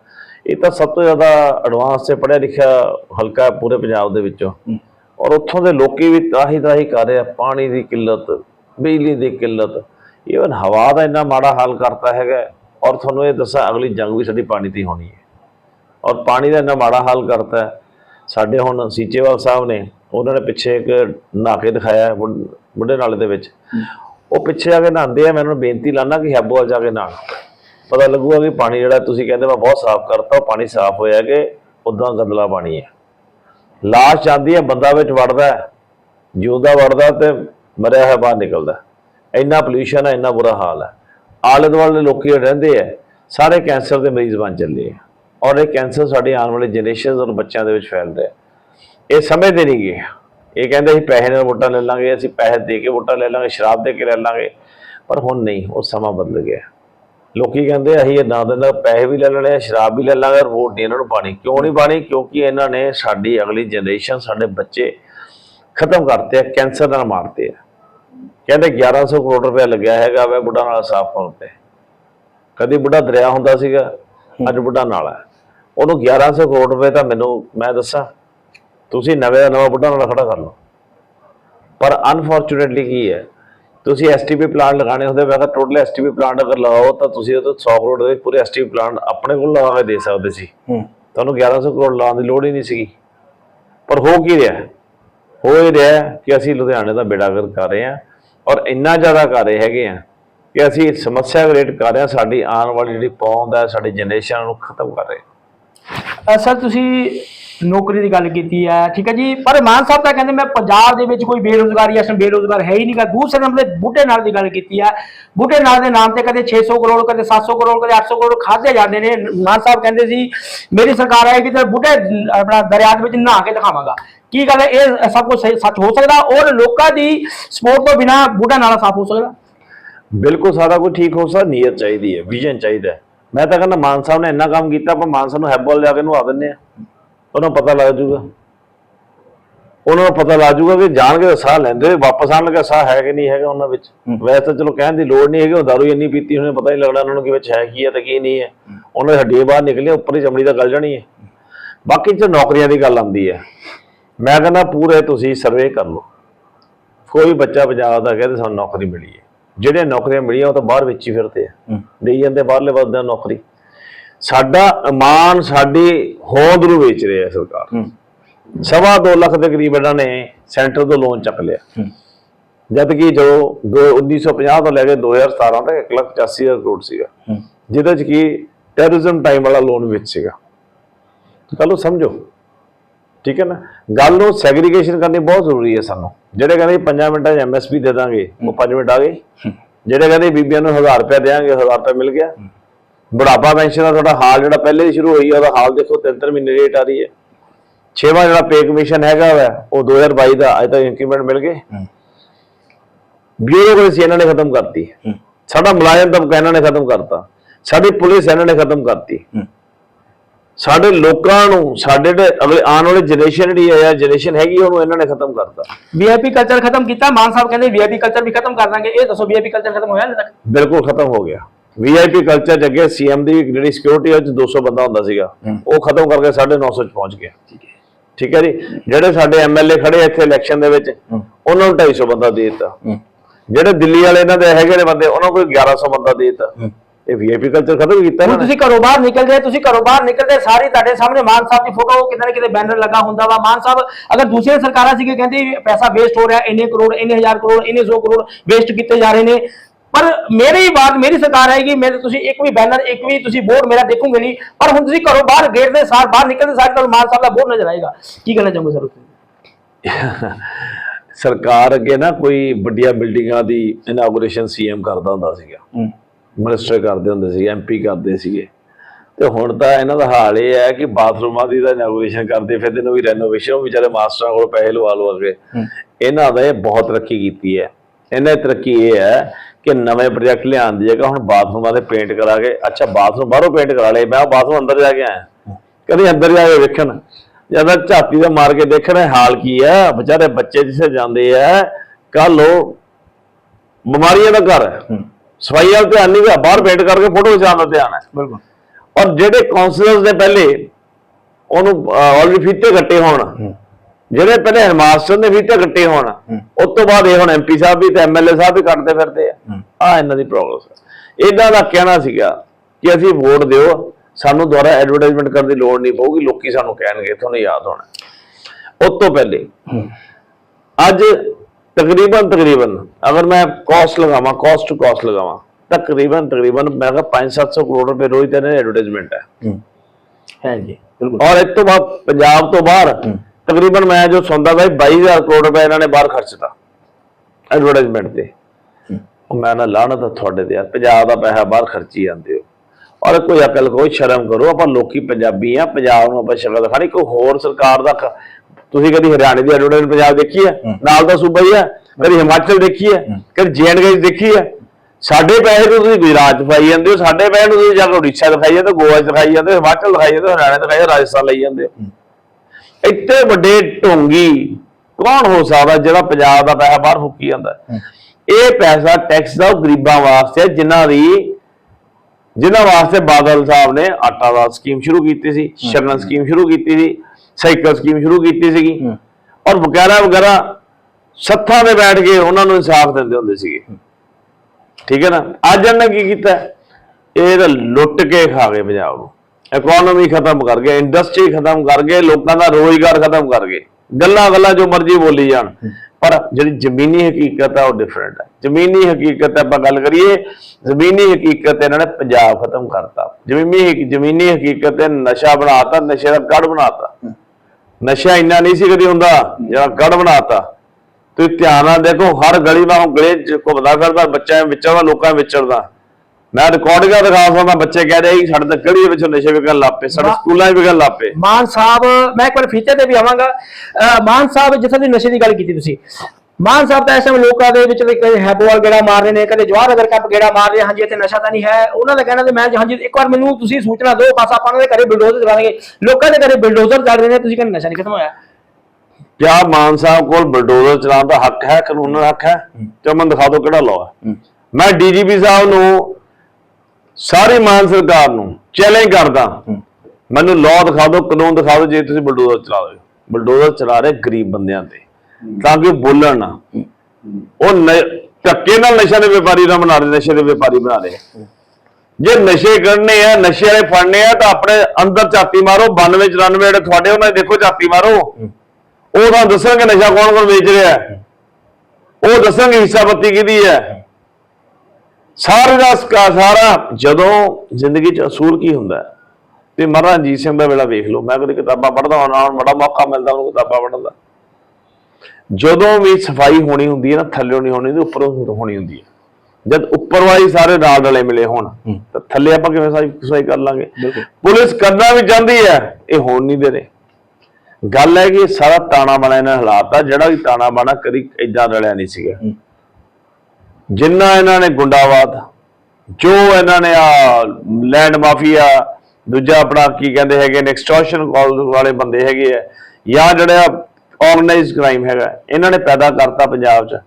ਇਹ ਤਾਂ ਸਭ ਤੋਂ ਜ਼ਿਆਦਾ ਐਡਵਾਂਸ ਤੇ ਪੜ੍ਹਿਆ ਲਿਖਿਆ ਹਲਕਾ ਪੂਰੇ ਪੰਜਾਬ ਦੇ ਵਿੱਚੋਂ। ਔਰ ਉੱਥੋਂ ਦੇ ਲੋਕੀ ਵੀ ਤਾਹੀ ਤਾਹੀ ਕਰ ਰਹੇ ਆ ਪਾਣੀ ਦੀ ਕਿੱਲਤ ਬਿਜਲੀ ਦੀ ਕਿੱਲਤ। ਈਵਨ ਹਵਾ ਦਾ ਇੰਨਾ ਮਾੜਾ ਹਾਲ ਕਰਤਾ ਹੈਗਾ ਔਰ ਤੁਹਾਨੂੰ ਇਹ ਦੱਸਾਂ ਅਗਲੀ ਜੰਗ ਵੀ ਸਾਡੀ ਪਾਣੀ ਤੇ ਹੋਣੀ ਹੈ। ਔਰ ਪਾਣੀ ਦਾ ਇੰਨਾ ਮਾੜਾ ਹਾਲ ਕਰਤਾ ਸਾਡੇ ਹੁਣ ਸੀਚੇਵਾਲ ਸਾਹਿਬ ਨੇ ਉਹਨਾਂ ਨੇ ਪਿੱਛੇ ਇੱਕ ਨਾਕੇ ਦਿਖਾਇਆ ਬੁੱਢ- ਨਾਲੇ ਦੇ ਵਿੱਚ। ਉਹ ਪਿੱਛੇ ਆ ਕੇ ਨਹਾਉਂਦੇ ਆ ਮੈਂ ਉਹਨਾਂ ਨੂੰ ਬੇਨਤੀ ਲਾਣਾ ਕਿ ਹੈਬੋਲ ਜਾ ਕੇ ਨਹਾਣ ਪਤਾ ਲੱਗੂਗਾ ਕਿ ਪਾਣੀ ਜਿਹੜਾ ਤੁਸੀਂ ਕਹਿੰਦੇ ਮੈਂ ਬਹੁਤ ਸਾਫ਼ ਕਰਤਾ ਉਹ ਪਾਣੀ ਸਾਫ਼ ਹੋਇਆ ਕਿ ਉਦਾਂ ਗੰਦਲਾ ਪਾਣੀ ਹੈ। ਲਾਸ਼ ਜਾਂਦੀ ਹੈ ਬੰਦਾ ਵਿੱਚ ਵੜਦਾ ਜਿਉਂਦਾ ਵੜਦਾ ਤੇ ਮਰਿਆ ਹੋਇਆ ਬਾਹਰ ਨਿਕਲਦਾ। ਇੰਨਾ ਪੋਲੂਸ਼ਨ ਹੈ ਇੰਨਾ ਬੁਰਾ ਹਾਲ ਹੈ। ਆਲੇ ਦੁਆਲੇ ਲੋਕੀ ਰਹਿੰਦੇ ਆ ਸਾਰੇ ਕੈਂਸਰ ਦੇ ਮਰੀਜ਼ ਬਣ ਚੱਲੇ ਆ ਔਰ ਇਹ ਕੈਂਸਰ ਸਾਡੀ ਆਉਣ ਵਾਲੀ ਜਨਰੇਸ਼ਨ ਔਰ ਬੱਚਿਆਂ ਦੇ ਵਿੱਚ ਫੈਲ ਰਿਹਾ ਇਹ ਸਮਝਦੇ ਨਹੀਂ ਗੇ। ਇਹ ਕਹਿੰਦੇ ਅਸੀਂ ਪੈਸੇ ਨਾਲ ਵੋਟਾਂ ਲੈ ਲਾਂਗੇ, ਅਸੀਂ ਪੈਸੇ ਦੇ ਕੇ ਵੋਟਾਂ ਲੈ ਲਾਂਗੇ, ਸ਼ਰਾਬ ਦੇ ਕੇ ਲੈ ਲਾਂਗੇ। ਪਰ ਹੁਣ ਨਹੀਂ, ਉਹ ਸਮਾਂ ਬਦਲ ਗਿਆ। ਲੋਕੀ ਕਹਿੰਦੇ ਅਸੀਂ ਇਹ ਨਾ ਦਿੰਦਾ, ਪੈਸੇ ਵੀ ਲੈ ਲੈਣੇ ਆ, ਸ਼ਰਾਬ ਵੀ ਲੈ ਲਾਂਗੇ ਵੋਟ ਨਹੀਂ ਇਹਨਾਂ ਨੂੰ ਪਾਣੀ। ਕਿਉਂ ਨਹੀਂ ਪਾਣੀ? ਕਿਉਂਕਿ ਇਹਨਾਂ ਨੇ ਸਾਡੀ ਅਗਲੀ ਜਨਰੇਸ਼ਨ ਸਾਡੇ ਬੱਚੇ ਖਤਮ ਕਰਤੇ ਆ, ਕੈਂਸਰ ਨਾਲ ਮਾਰਤੇ ਆ। ਕਹਿੰਦੇ 1100 ਕਰੋੜ ਰੁਪਏ ਲੱਗਿਆ ਹੈਗਾ ਵੇ ਬੁੱਢਾ ਨਾਲ ਸਾਫ਼ ਕਰਨ ਤੇ। ਕਦੀ ਬੁੱਢਾ ਦਰਿਆ ਹੁੰਦਾ ਸੀਗਾ, ਅੱਜ ਬੁੱਢਾ ਨਾਲਾ। ਹੈ। ਉਹਨੂੰ 1100 ਕਰੋੜ ਰੁਪਏ ਤਾਂ ਮੈਨੂੰ, ਮੈਂ ਦੱਸਾਂ ਤੁਸੀਂ ਨਵੇਂ ਦਾ ਨਵਾਂ ਬੁੱਢਾ ਨਾਲਾ ਖੜਾ ਕਰ ਲਓ। ਪਰ ਅਨਫੋਰਚੂਨੇਟਲੀ ਕੀ ਹੈ ਤੁਸੀਂ ਐਸਟੀਪੀ ਪਲਾਂਟ ਲਗਾਣੇ ਹੁੰਦੇ ਮੈਂ ਕਿਹਾ ਟੋਟਲ ਐਸਟੀਪੀ ਪਲਾਂਟ ਅਗਰ ਲਗਾਓ ਤਾਂ ਤੁਸੀਂ ਉਹ ਤੋਂ 100 ਕਰੋੜ ਦੇ ਪੂਰੇ ਐਸਟੀਪੀ ਪਲਾਂਟ ਆਪਣੇ ਕੋਲ ਲਗਾ ਕੇ ਦੇ ਸਕਦੇ ਸੀ। ਤੁਹਾਨੂੰ 1100 ਕਰੋੜ ਲਾਉਣ ਦੀ ਲੋੜ ਹੀ ਨਹੀਂ ਸੀਗੀ। ਪਰ ਹੋ ਕੀ ਰਿਹਾ? ਹੈ? ਹੋ ਇਹ ਰਿਹਾ ਕਿ ਅਸੀਂ ਲੁਧਿਆਣੇ ਦਾ ਬੇੜਾ ਗਰਕ ਕਰ ਰਹੇ ਹਾਂ ਔਰ ਇੰਨਾ ਜ਼ਿਆਦਾ ਕਰ ਰਹੇ ਹੈਗੇ ਆ ਕਿ ਅਸੀਂ ਸਮੱਸਿਆ ਕ੍ਰੀਏਟ ਕਰ ਰਹੇ ਹਾਂ ਸਾਡੀ ਆਉਣ ਵਾਲੀ ਜਿਹੜੀ ਪੌਂਦ ਹੈ ਸਾਡੀ ਜਨਰੇਸ਼ਨ ਨੂੰ ਖਤਮ ਕਰ ਰਹੇ ਸਰ ਤੁਸੀਂ ਨੌਕਰੀ ਦੀ ਗੱਲ ਕੀਤੀ ਹੈ, ਠੀਕ ਹੈ ਜੀ? ਪਰ ਮਾਨ ਸਾਹਿਬ ਤਾਂ ਕਹਿੰਦੇ ਮੈਂ ਪੰਜਾਬ ਦੇ ਵਿੱਚ ਕੋਈ ਬੇਰੋਜ਼ਗਾਰੀ ਅਸਲ ਬੇਰੋਜ਼ਗਾਰ ਹੈ ਹੀ ਨਹੀਂਗਾ ਦੂਸਰੇ ਨੰਬਰ ਤੇ ਬੂਟੇ ਨਾਲ ਦੀ ਗੱਲ ਕੀਤੀ ਹੈ। ਬੂਟੇ ਨਾਲ ਦੇ ਨਾਮ ਤੇ ਕਦੇ 600 ਕਰੋੜ, ਕਦੇ 700 ਕਰੋੜ, ਕਦੇ 800 ਕਰੋੜ ਖਾਦੇ ਜਾਂਦੇ ਨੇ। ਮਾਨ ਸਾਹਿਬ ਕਹਿੰਦੇ ਸੀ, ਮੇਰੀ ਸਰਕਾਰ ਆਏਗੀ ਤਾਂ ਬੂਟੇ, ਆਪਣਾ ਦਰਿਆ ਦੇ ਵਿੱਚ ਨਹਾ ਕੇ ਦਿਖਾਵਾਂਗਾ। ਕੀ ਗੱਲ ਹੈ? ਇਹ ਸਭ ਕੁਝ ਸਹੀ- ਸੱਚ ਹੋ ਸਕਦਾ ਔਰ ਲੋਕਾਂ ਦੀ ਸਪੋਰਟ ਤੋਂ ਬਿਨਾ ਬੂਟਾ ਨਾਲਾ ਸਾਫ਼ ਹੋ ਸਕਦਾ? ਬਿਲਕੁਲ ਸਾਰਾ ਕੁਝ ਠੀਕ ਹੋ ਸਕਦਾ, ਨੀਅਤ ਚਾਹੀਦੀ ਹੈ, ਵਿਜ਼ਨ ਚਾਹੀਦਾ ਮੈਂ ਤਾਂ ਕਹਿੰਦਾ ਮਾਨ ਸਾਹਿਬ ਨੇ ਇੰਨਾ ਕੰਮ ਕੀਤਾ, ਆਪਾਂ ਮਾਨ ਸਾਹਿਬ ਨੂੰ ਹੈਬਲ ਲਿਆ ਕੇ ਨਵਾ ਦਿੰਦੇ ਆ ਉਹਨਾਂ ਨੂੰ ਪਤਾ ਲੱਗ ਜਾਊਗਾ। ਉਹਨਾਂ ਨੂੰ ਪਤਾ ਲੱਗ ਜਾਊਗਾ ਕਿ ਜਾਣ ਕੇ ਤਾਂ ਸਾਹ ਲੈਂਦੇ ਵਾਪਸ ਆਉਣ ਲੱਗਾ ਸਾਹ ਹੈ ਕਿ ਨਹੀਂ ਹੈਗਾ ਉਹਨਾਂ ਵਿੱਚ। ਵੈਸੇ ਤਾਂ ਚਲੋ ਕਹਿਣ ਦੀ ਲੋੜ ਨਹੀਂ ਹੈਗੀ ਉਹ ਦਾਰੂ ਇੰਨੀ ਪੀਤੀ ਉਹਨੇ ਪਤਾ ਹੀ ਲੱਗਣਾ ਉਹਨਾਂ ਨੂੰ ਕਿ ਵਿੱਚ ਹੈ ਕੀ ਹੈ ਤੇ ਕੀ ਨਹੀਂ ਹੈ। ਉਹਨਾਂ ਦੀ ਹੱਡੀਆਂ ਬਾਹਰ ਨਿਕਲੀਆਂ ਉੱਪਰ ਹੀ ਚਮੜੀ ਦਾ ਗਲ ਜਾਣੀ ਹੈ। ਬਾਕੀ ਚ ਨੌਕਰੀਆਂ ਦੀ ਗੱਲ ਆਉਂਦੀ ਹੈ। ਮੈਂ ਕਹਿੰਦਾ ਪੂਰੇ ਤੁਸੀਂ ਸਰਵੇ ਕਰ ਲਓ। ਕੋਈ ਬੱਚਾ ਪੰਜਾਬ ਦਾ ਕਹਿੰਦੇ ਸਾਨੂੰ ਨੌਕਰੀ ਮਿਲੀ ਹੈ। ਜਿਹੜੇ ਨੌਕਰੀਆਂ ਮਿਲੀਆਂ ਉਹ ਤਾਂ ਬਾਹਰ ਵਿੱਚ ਹੀ ਫਿਰਦੇ ਆ। ਦੇਈ ਜਾਂਦੇ ਬਾਹਰਲੇ ਬੰਦਿਆਂ ਨੌਕਰੀ। ਸਾਡਾ ਇਮਾਨ ਸਾਡੀ ਹੋਂਦ ਨੂੰ ਵੇਚ ਰਿਹਾ ਸਰਕਾਰ। ਸਵਾ ਦੋ ਲੱਖ ਦੇ ਕਰੀਬ ਇਹਨਾਂ ਨੇ ਸੈਂਟਰ ਤੋਂ ਲੋਨ ਚੱਕ ਲਿਆ। ਜਦ ਕਿ ਜੋ ਦੋ- 1950 ਤੋਂ ਲੈ ਕੇ 2017 ਤੱਕ 1 ਲੱਖ 85 ਹਜ਼ਾਰ ਕਰੋੜ ਸੀਗਾ। ਜਿਹਦੇ ਚ ਕੀ ਟੈਰਰਿਜ਼ਮ ਟਾਈਮ ਵਾਲਾ ਲੋਨ ਵਿੱਚ ਸੀਗਾ। ਕੱਲ ਨੂੰ ਸਮਝੋ। ਠੀਕ ਹੈ ਨਾ? ਗੱਲ ਨੂੰ ਸੈਗਰੀਗੇਸ਼ਨ ਕਰਨੀ ਬਹੁਤ ਜ਼ਰੂਰੀ ਹੈ ਸਾਨੂੰ। ਜਿਹੜੇ ਕਹਿੰਦੇ 5 ਮਿੰਟਾਂ 'ਚ ਐਮਐਸਪੀ ਦੇ ਦਾਂਗੇ ਉਹ 5 ਮਿੰਟ ਆ ਗਏ। ਜਿਹੜੇ ਕਹਿੰਦੇ ਬੀਬੀਆਂ ਨੂੰ 1000 ਰੁਪਏ ਦੇਾਂਗੇ 1000 ਰੁਪਏ ਮਿਲ ਗਿਆ। ਬੁਢਾਪਾ ਪੈਨਸ਼ਨ ਦਾ ਤੁਹਾਡਾ ਹਾਲ ਜਿਹੜਾ ਪਹਿਲੇ ਹੀ ਸ਼ੁਰੂ ਹੋਈ ਹੈ ਉਹਦਾ ਹਾਲ ਦੇਖੋ ਤਿੰਨ ਤਿੰਨ ਮਹੀਨੇ ਲੇਟ ਆ ਰਹੀ ਹੈ। ਛੇਵਾਂ ਜਿਹੜਾ ਪੇ ਕਮਿਸ਼ਨ ਹੈਗਾ ਵਾ ਉਹ 2022 ਦਾ ਅਜੇ ਤੱਕ ਇੰਕਰੀਮੈਂਟ ਮਿਲ ਗਏ। ਬਿਊਰੋਕ੍ਰੇਸੀ ਇਹਨਾਂ ਨੇ ਖਤਮ ਕਰਤੀ। ਸਾਡਾ ਮੁਲਾਜ਼ਮ ਤਬਕਾ ਇਹਨਾਂ ਨੇ ਖਤਮ ਕਰਤਾ। ਸਾਡੀ ਪੁਲਿਸ ਇਹਨਾਂ ਨੇ ਖਤਮ ਕਰਤੀ। ਸਾਡੇ ਲੋਕਾਂ ਨੂੰ ਸਾਡੇ ਜਿਹੜੇ ਅਗਲੇ ਆਉਣ ਵਾਲੀ ਜਨਰੇਸ਼ਨ ਜਿਹੜੀ ਹੈ ਜਨਰੇਸ਼ਨ ਹੈਗੀ ਉਹਨੂੰ ਇਹਨਾਂ ਨੇ ਖਤਮ ਕਰਤਾ। ਵੀਆਈਪੀ ਕਲਚਰ ਖਤਮ ਕੀਤਾ ਮਾਨ ਸਾਹਿਬ ਕਹਿੰਦੇ ਵੀਆਈਪੀ ਕਲਚਰ ਵੀ ਖਤਮ ਕਰ ਦਾਂਗੇ। ਇਹ ਦੱਸੋ ਵੀਆਈਪੀ ਕਲਚਰ ਖਤਮ ਹੋਇਆ ਹਲੇ ਤੱਕ? ਬਿਲਕੁਲ ਖਤਮ ਹੋ ਗਿਆ। ਵੀਆਈਪੀ ਕਲਚਰ ਚ ਅੱਗੇ ਸੀਐਮ ਦੀ ਜਿਹੜੀ ਸਿਕਿਉਰਿਟੀ ਉਹ ਚ 200 ਬੰਦਾ ਹੁੰਦਾ ਸੀਗਾ। ਉਹ ਖਤਮ ਕਰਕੇ 950 ਚ ਪਹੁੰਚ ਗਿਆ। ਠੀਕ ਹੈ। ਜੀ? ਜਿਹੜੇ ਸਾਡੇ ਐਮਐਲਏ ਖੜੇ ਇੱਥੇ ਇਲੈਕਸ਼ਨ ਦੇ ਵਿੱਚ ਉਹਨਾਂ ਨੂੰ 250 ਬੰਦਾ ਦੇ ਦਿੱਤਾ। ਜਿਹੜੇ ਦਿੱਲੀ ਵਾਲੇ ਇਹਨਾਂ ਦੇ ਹੈਗੇ ਨੇ ਬੰਦੇ ਉਹਨਾਂ ਕੋਈ 1100 ਬੰਦਾ ਦੇ ਦਿੱਤਾ। ਇਹ ਵੀਆਈਪੀ ਕਲਚਰ ਖਤਮ ਕੀਤਾ ਨਾ। ਤੁਸੀਂ ਘਰੋਂ ਬਾਹਰ ਨਿਕਲਦੇ ਤੁਸੀਂ ਘਰੋਂ ਬਾਹਰ ਨਿਕਲਦੇ ਸਾਰੀ ਤੁਹਾਡੇ ਸਾਹਮਣੇ ਮਾਨ ਸਾਹਿਬ ਦੀ ਫੋਟੋ ਕਿਤੇ ਨਾ ਕਿਤੇ ਬੈਨਰ ਲੱਗਾ ਹੁੰਦਾ ਵਾ। ਮਾਨ ਸਾਹਿਬ ਅਗਰ ਦੂਸਰੀਆਂ ਸਰਕਾਰਾਂ ਸੀਗੇ ਕਹਿੰਦੇ ਪੈਸਾ ਵੇਸਟ ਹੋ ਰਿਹਾ ਇੰਨੇ ਕਰੋੜ ਇੰਨੇ ਹਜ਼ਾਰ ਕਰੋੜ ਇੰਨੇ 100 ਕਰੋੜ ਵੇਸਟ ਕੀਤੇ ਜਾ ਰਹੇ ਨੇ। ਪਰ ਮੇਰੀ ਬਾਤ ਮੇਰੀ ਸਰਕਾਰ ਆਏਗੀ ਮੇਰੇ ਤੁਸੀਂ ਇੱਕ ਵੀ ਬੈਨਰ ਇੱਕ ਵੀ ਤੁਸੀਂ ਬੋਰਡ ਮੇਰਾ ਦੇਖੋਗੇ ਨਹੀਂ। ਪਰ ਹੁਣ ਤੁਸੀਂ ਘਰੋਂ ਬਾਹਰ ਗੇਟ ਦੇ ਸਾਰ ਬਾਹਰ ਨਿਕਲਦੇ ਸਾਰ ਤੁਹਾਨੂੰ ਮਾਨ ਸਾਹਿਬ ਦਾ ਬੋਰਡ ਨਜ਼ਰ ਆਏਗਾ। ਕੀ ਕਹਿਣਾ ਚਾਹੋਗੇ ਸਰ ਤੁਸੀਂ ਸਰਕਾਰ ਅੱਗੇ ਨਾ ਕੋਈ ਵੱਡੀਆਂ ਬਿਲਡਿੰਗਾਂ ਦੀ ਇਨਾਗੂਰੇਸ਼ਨ ਸੀਐਮ ਕਰਦਾ ਹੁੰਦਾ ਸੀਗਾ। ਮਿਨਿਸਟਰ ਕਰਦੇ ਹੁੰਦੇ ਸੀ ਐਮਪੀ ਕਰਦੇ ਸੀਗੇ। ਤੇ ਹੁਣ ਤਾਂ ਇਹਨਾਂ ਦਾ ਹਾਲ ਇਹ ਹੈ ਕਿ ਬਾਥਰੂਮਾਂ ਦੀ ਤਾਂ ਇਨਾਗੂਰੇਸ਼ਨ ਕਰਦੇ ਫਿਰਦੇ ਨੇ ਵੀ ਰੈਨੋਵੇਸ਼ਨ ਵਿਚਾਰੇ ਮਾਸਟਰਾਂ ਕੋਲ ਪੈਸੇ ਲਵਾ ਲਵਾ ਕੇ। ਇਹਨਾਂ ਦਾ ਇਹ ਬਹੁਤ ਤਰੱਕੀ ਕੀਤੀ ਹੈ। ਇਹਨਾਂ ਦੀ ਤਰੱਕੀ ਇਹ ਹੈ ਕਿ ਨਵੇਂ ਪ੍ਰੋਜੈਕਟ ਲਿਆਉਣ ਦੀ ਜਗ੍ਹਾ ਹੁਣ ਬਾਥਰੂਮਾਂ ਦੇ ਪੇਂਟ ਕਰਾ ਕੇ ਅੱਛਾ ਬਾਥਰੂਮ ਬਾਹਰੋਂ ਪੇਂਟ ਕਰਾ ਲਏ ਮੈਂ ਬਾਥਰੂਮ ਅੰਦਰ ਜਾ ਕੇ ਆਇਆ। ਕਦੇ ਅੰਦਰ ਜਾ ਕੇ ਵੇਖਣ। ਜਦੋਂ ਝਾਤੀ ਦਾ ਮਾਰ ਕੇ ਦੇਖਣ ਹਾਲ ਕੀ ਹੈ? ਵਿਚਾਰੇ ਬੱਚੇ ਜਿਸੇ ਜਾਂਦੇ ਆ ਕੱਲ ਉਹ ਬਿਮਾਰੀਆਂ ਦਾ ਘਰ ਹੈ। ਸਫ਼ਾਈ ਵਾਲ ਧਿਆਨ ਨਹੀਂ ਗਿਆ ਬਾਹਰ ਪੇਂਟ ਕਰਕੇ ਫੋਟੋ ਖਿਚਾਉਣ ਦਾ ਧਿਆਨ ਹੈ। ਬਿਲਕੁਲ। ਔਰ ਜਿਹੜੇ ਕਾਉਂਸਲਰਸ ਦੇ ਪਹਿਲੇ ਉਹਨੂੰ ਆਲਰੇਡੀ ਫੀਤੇ ਕੱਟੇ ਹੋਣ। ਜਿਹੜੇ ਪਹਿਲੇ ਹੈਡਮਾਸਟਰ ਨੇ ਫੀਤੇ ਕੱਟੇ ਹੋਣ ਉਸ ਤੋਂ ਬਾਅਦ ਇਹ ਹੁਣ ਐਮਪੀ ਸਾਹਿਬ ਵੀ ਤੇ ਐਮਐਲਏ ਸਾਹਿਬ ਵੀ ਕੱਟਦੇ ਫਿਰਦੇ ਆ। ਆ ਇਹਨਾਂ ਦੀ ਪ੍ਰੋਬਲਮ ਹੈ ਇਹਨਾਂ ਦਾ ਕਹਿਣਾ ਸੀਗਾ ਕਿ ਅਸੀਂ ਵੋਟ ਦਿਓ ਸਾਨੂੰ ਦੁਬਾਰਾ ਐਡਵਰਟਾਈਜ਼ਮੈਂਟ ਕਰਨ ਦੀ ਲੋੜ ਨਹੀਂ ਪਊਗੀ ਲੋਕੀ ਸਾਨੂੰ ਕਹਿਣਗੇ ਤੁਹਾਨੂੰ ਯਾਦ ਹੋਣਾ। ਉਸ ਤੋਂ ਪਹਿਲੇ ਅੱਜ ਤਕਰੀਬਨ ਤਕਰੀਬਨ ਅਗਰ ਮੈਂ ਕਾਸਟ ਲਗਾਵਾਂ ਕਾਸਟ ਟੂ ਕਾਸਟ ਲਗਾਵਾਂ ਤਕਰੀਬਨ ਤਕਰੀਬਨ ਮੈਂ ਕਿਹਾ 5-700 ਕਰੋੜ ਰੁਪਏ ਰੋਜ਼ ਦੇ ਨੇ ਐਡਵਰਟਾਈਜ਼ਮੈਂਟ ਹੈ। ਹੈ। ਜੀ ਬਿਲਕੁਲ। ਔਰ ਇਸ ਤੋਂ ਬਾਅਦ ਪੰਜਾਬ ਤੋਂ ਬਾਹਰ ਤਕਰੀਬਨ ਮੈਂ ਜੋ ਸੁਣਦਾ ਬਈ 22000 ਕਰੋੜ ਰੁਪਏ ਇਹਨਾਂ ਨੇ ਬਾਹਰ ਖਰਚਤਾ ਐਡਵਰਟਾਈਜ਼ਮੈਂਟ ਤੇ। ਉਹ ਮੈਂ ਨਾ ਲਾਣਤ ਤੁਹਾਡੇ ਤੇ ਯਾਰ ਪੰਜਾਬ ਦਾ ਪੈਸਾ ਬਾਹਰ ਖਰਚੀ ਜਾਂਦੇ ਹੋ। ਔਰ ਕੋਈ ਅਕਲ ਕੋਈ ਸ਼ਰਮ ਕਰੋ ਆਪਾਂ ਲੋਕੀ ਪੰਜਾਬੀ ਆ ਪੰਜਾਬ ਨੂੰ ਆਪਾਂ ਸ਼ਕਲ ਦਿਖਾਣੀ ਕੋਈ ਹੋਰ ਸਰਕਾਰ ਦਾ ਤੁਸੀਂ ਕਦੀ ਹਰਿਆਣੇ ਦੀ ਐਡਵਰਟਾਈਜ਼ਮੈਂਟ ਪੰਜਾਬ ਦੇਖੀ ਹੈ। ਨਾਲ ਦਾ ਸੂਬਾ ਹੀ ਹੈ ਕਦੀ ਹਿਮਾਚਲ ਦੇਖੀ ਹੈ। ਕਦੀ ਜੈਨਗੇਜ ਦੇਖੀ ਹੈ ਸਾਡੇ ਪੈਸੇ ਨੂੰ ਤੁਸੀਂ ਗੁਜਰਾਤ 'ਚ ਪਾਈ ਜਾਂਦੇ ਹੋ ਸਾਡੇ ਪੈਸੇ ਨੂੰ ਤੁਸੀਂ ਜਾ ਕੇ ਉੜੀਸਾ ਦਿਖਾਈ ਜਾਂਦੇ ਹੋ ਗੋਆ 'ਚ ਦਿਖਾਈ ਜਾਂਦੇ ਹੋ ਹਿਮਾਚਲ ਦਿਖਾਈ ਜਾਂਦੇ ਹੋ ਹਰਿਆਣਾ ਦਿਖਾਈ ਜਾਂਦੇ ਹੋ ਰਾਜਸਥਾਨ ਲਈ ਜਾਂਦੇ ਹੋ। ਇੱਥੇ ਵੱਡੇ ਢੋਂਗੀ ਕੌਣ ਹੋ ਸਕਦਾ ਜਿਹੜਾ ਪੰਜਾਬ ਦਾ ਪੈਸਾ ਬਾਹਰ ਫੁੱਕੀ ਜਾਂਦਾ? ਇਹ ਪੈਸਾ ਟੈਕਸ ਦਾ ਉਹ ਗਰੀਬਾਂ ਵਾਸਤੇ ਜਿਨ੍ਹਾਂ ਦੀ ਜਿਨ੍ਹਾਂ ਵਾਸਤੇ ਬਾਦਲ ਸਾਹਿਬ ਨੇ ਆਟਾ ਦਾ ਸਕੀਮ ਸ਼ੁਰੂ ਕੀਤੀ ਸੀ ਸ਼ਗਨ ਸਕੀਮ ਸ਼ੁਰੂ ਕੀਤੀ ਸੀ ਸਾਈਕਲ ਸਕੀਮ ਸ਼ੁਰੂ ਕੀਤੀ ਸੀਗੀ। ਔਰ ਵਗੈਰਾ ਵਗੈਰਾ ਸੱਥਾਂ ਤੇ ਬੈਠ ਕੇ ਉਹਨਾਂ ਨੂੰ ਇਨਸਾਫ ਦਿੰਦੇ ਹੁੰਦੇ ਸੀਗੇ। ਠੀਕ ਹੈ ਨਾ? ਅੱਜ ਇਹਨਾਂ ਕੀ ਕੀਤਾ? ਇਹ ਤਾਂ ਲੁੱਟ ਕੇ ਖਾ ਗਏ ਪੰਜਾਬ ਨੂੰ। ਇਕਨੋਮੀ ਖਤਮ ਕਰ ਗਏ ਇੰਡਸਟਰੀ ਖਤਮ ਕਰ ਗਏ, ਲੋਕਾਂ ਦਾ ਰੋਜ਼ਗਾਰ ਖਤਮ ਕਰ ਗਏ। ਗੱਲਾਂ ਗੱਲਾਂ ਜੋ ਮਰਜ਼ੀ ਬੋਲੀ ਜਾਣ, ਪਰ ਜਿਹੜੀ ਜ਼ਮੀਨੀ ਹਕੀਕਤ ਹੈ ਉਹ ਡਿਫਰੈਂਟ ਹੈ ਜ਼ਮੀਨੀ ਹਕੀਕਤ ਆਪਾਂ ਗੱਲ ਕਰੀਏ, ਜ਼ਮੀਨੀ ਹਕੀਕਤ ਇਹਨਾਂ ਨੇ ਪੰਜਾਬ ਖਤਮ ਕਰਤਾ। ਜ਼ਮੀਨੀ ਜ਼ਮੀਨੀ ਹਕੀਕਤ ਹੈ ਨਸ਼ਾ ਬਣਾਤਾ, ਨਸ਼ੇ ਦਾ ਗੜ ਬਣਾਤਾ। ਨਸ਼ਾ ਇੰਨਾ ਨਹੀਂ ਸੀ ਕਦੀ ਹੁੰਦਾ ਜਿਹੜਾ ਗੜ ਬਣਾਤਾ। ਤੁਸੀਂ ਧਿਆਨ ਨਾਲ ਦੇਖੋ, ਹਰ ਗਲੀ ਨਾਲ ਗਲੇ ਘੁੰਮਦਾ ਫਿਰਦਾ ਬੱਚਾ ਵਿਚਰਦਾ ਲੋਕਾਂ ਵਿਚਰਦਾ ਮੈਂ ਰਿਕਾਰਡਿੰਗਾਂ ਦਿਖਾ ਸਕਦਾ ਬੱਚੇ ਕਹਿ ਰਹੇ ਸੀ ਸਾਡੇ ਤਾਂ ਗਲੀ ਵਿੱਚੋਂ ਨਸ਼ੇ ਵਿਕਣ ਲੱਗ ਪਏ ਸਾਡੇ। ਸਕੂਲਾਂ 'ਚ ਵਿਕਣ ਲੱਗ ਪਏ। ਮਾਨ ਸਾਹਿਬ ਮੈਂ ਇੱਕ ਵਾਰ ਫੀਚਰ ਤੇ ਵੀ ਆਵਾਂਗਾ। ਮਾਨ ਸਾਹਿਬ ਜਿੱਥੇ ਦੀ ਨਸ਼ੇ ਦੀ ਗੱਲ ਕੀਤੀ ਤੁਸੀਂ ਮਾਨ ਸਾਹਿਬ ਤਾਂ ਇਸ ਲੋਕਾਂ ਦੇ ਵਿੱਚ ਕਦੇ ਹੈਪੋਵਾਲ ਗੇੜਾ ਮਾਰ ਰਹੇ ਨੇ ਕਦੇ ਜਵਾਹਰ ਅਗਰ ਕੱਪ ਗੇੜਾ ਮਾਰ ਰਹੇ ਹਾਂਜੀ ਇੱਥੇ ਨਸ਼ਾ ਤਾਂ ਨਹੀਂ ਹੈ। ਉਹਨਾਂ ਦਾ ਕਹਿਣਾ ਤੇ ਮੈਂ ਹਾਂਜੀ ਇੱਕ ਵਾਰ ਮੈਨੂੰ ਤੁਸੀਂ ਸੂਚਨਾ ਦਿਓ ਬਸ ਆਪਾਂ ਉਹਨਾਂ ਦੇ ਘਰੇ ਬਿਲਡੋਜ਼ਰ ਚਲਾਵਾਂਗੇ ਲੋਕਾਂ ਦੇ ਘਰੇ ਬਿਲਡੋਜ਼ਰ ਚੱਲ ਰਹੇ ਨੇ ਤੁਸੀਂ ਕਹਿੰਦੇ ਨਸ਼ਾ ਨਹੀਂ ਖਤਮ ਹੋਇਆ। ਕਿਆ ਮਾਨ ਸਾਹਿਬ ਕੋਲ ਬਲਡੋਜ਼ਰ ਚਲਾਉਣ ਦਾ ਹੱਕ ਹੈ ਕਾਨੂੰਨ ਦਾ ਹੱਕ ਹੈ? ਤੇ ਮੈਨੂੰ ਦਿਖਾ ਦਿਓ ਕਿਹੜਾ ਲਾਅ ਹੈ। ਮੈਂ ਡੀਜੀਪੀ ਸਾਹਿਬ ਨੂੰ ਸਾਰੀ ਮਾਨ ਸਰਕਾਰ ਨੂੰ ਚੈਲੰਜ ਕਰਦਾ। ਮੈਨੂੰ ਲਾਅ ਦਿਖਾ ਦਿਓ ਕਾਨੂੰਨ ਦਿਖਾ ਦਿਓ ਜੇ ਤੁਸੀਂ ਬਲਡੋਜ਼ਰ ਚਲਾ ਰਹੇ ਬਲਡੋਜ਼ਰ ਚਲਾ ਰਹੇ ਗਰੀਬ ਬੰਦਿਆਂ ਤੇ। ਤਾਂ ਕਿ ਉਹ ਬੋਲਣ ਨਾ। ਉਹ ਧੱਕੇ ਨਾਲ ਨਸ਼ਾ ਦੇ ਵਪਾਰੀ ਨਾ ਬਣਾ ਰਹੇ ਨਸ਼ੇ ਦੇ ਵਪਾਰੀ ਬਣਾ ਰਹੇ। ਜੇ ਨਸ਼ੇ ਕਰਨੇ ਆ ਨਸ਼ੇ ਵਾਲੇ ਫੜਨੇ ਆ ਤਾਂ ਆਪਣੇ ਅੰਦਰ ਝਾਤੀ ਮਾਰੋ 92 94 ਜਿਹੜੇ ਤੁਹਾਡੇ ਉਹਨਾਂ ਦੀ ਦੇਖੋ ਝਾਤੀ ਮਾਰੋ। ਉਹ ਤੁਹਾਨੂੰ ਦੱਸਣਗੇ ਨਸ਼ਾ ਕੌਣ ਕੌਣ ਵੇਚ ਰਿਹਾ। ਉਹ ਦੱਸਣਗੇ ਹਿੱਸਾ ਪੱਤੀ ਕਿਹਦੀ ਹੈ। ਸਾਰੇ ਦਾ ਸਾਰਾ ਜਦੋਂ ਜ਼ਿੰਦਗੀ ਚ ਅਸੂਲ ਕੀ ਹੁੰਦਾ? ਤੇ ਮਹਾਰਾਜ ਰਣਜੀਤ ਸਿੰਘ ਦਾ ਵੇਲਾ ਵੇਖ ਲਓ ਮੈਂ ਕਦੇ ਕਿਤਾਬਾਂ ਪੜ੍ਹਦਾ ਹਾਂ ਨਾਲ ਬੜਾ ਮੌਕਾ ਮਿਲਦਾ ਉਹਨੂੰ ਕਿਤਾਬਾਂ ਪੜ੍ਹਨ ਦਾ। ਜਦੋਂ ਵੀ ਸਫ਼ਾਈ ਹੋਣੀ ਹੁੰਦੀ ਹੈ ਨਾ ਥੱਲੇ ਨਹੀਂ ਹੋਣੀ ਤੇ ਉੱਪਰੋਂ ਹੋਣੀ ਹੁੰਦੀ ਹੈ। ਜਦ ਉੱਪਰ ਵਾਲੀ ਸਾਰੇ ਨਾਲ ਰਲੇ ਮਿਲੇ ਹੋਣ ਤਾਂ ਥੱਲੇ ਆਪਾਂ ਕਿਵੇਂ ਸਫ਼ਾਈ ਕਰ ਲਾਂਗੇ? ਪੁਲਿਸ ਕਰਨਾ ਵੀ ਚਾਹੁੰਦੀ ਹੈ ਇਹ ਹੋਣ ਨਹੀਂ ਦੇ ਰਹੇ। ਗੱਲ ਹੈ ਕਿ ਸਾਰਾ ਤਾਣਾ ਬਣਾ ਇਹਨਾਂ ਹਾਲਾਤ ਆ ਜਿਹੜਾ ਵੀ ਤਾਣਾ ਬਣਾ ਕਦੀ ਇਦਾਂ ਰਲਿਆ ਨਹੀਂ ਸੀਗਾ। ਜਿੰਨਾ ਇਹਨਾਂ ਨੇ ਗੁੰਡਾਵਾਦ ਜੋ ਇਹਨਾਂ ਨੇ ਆ ਲੈਂਡ ਮਾਫੀਆ, ਦੂਜਾ ਆਪਣਾ ਕੀ ਕਹਿੰਦੇ ਹੈਗੇ ਨੇ ਐਕਸਟੋਰਸ਼ਨ ਵਾਲੇ ਬੰਦੇ ਹੈਗੇ ਆ, ਜਾਂ ਜਿਹੜਾ ਆਰਗੇਨਾਈਜ਼ਡ ਕ੍ਰਾਈਮ ਹੈਗਾ, ਇਹਨਾਂ ਨੇ ਪੈਦਾ ਕਰਤਾ ਪੰਜਾਬ 'ਚ।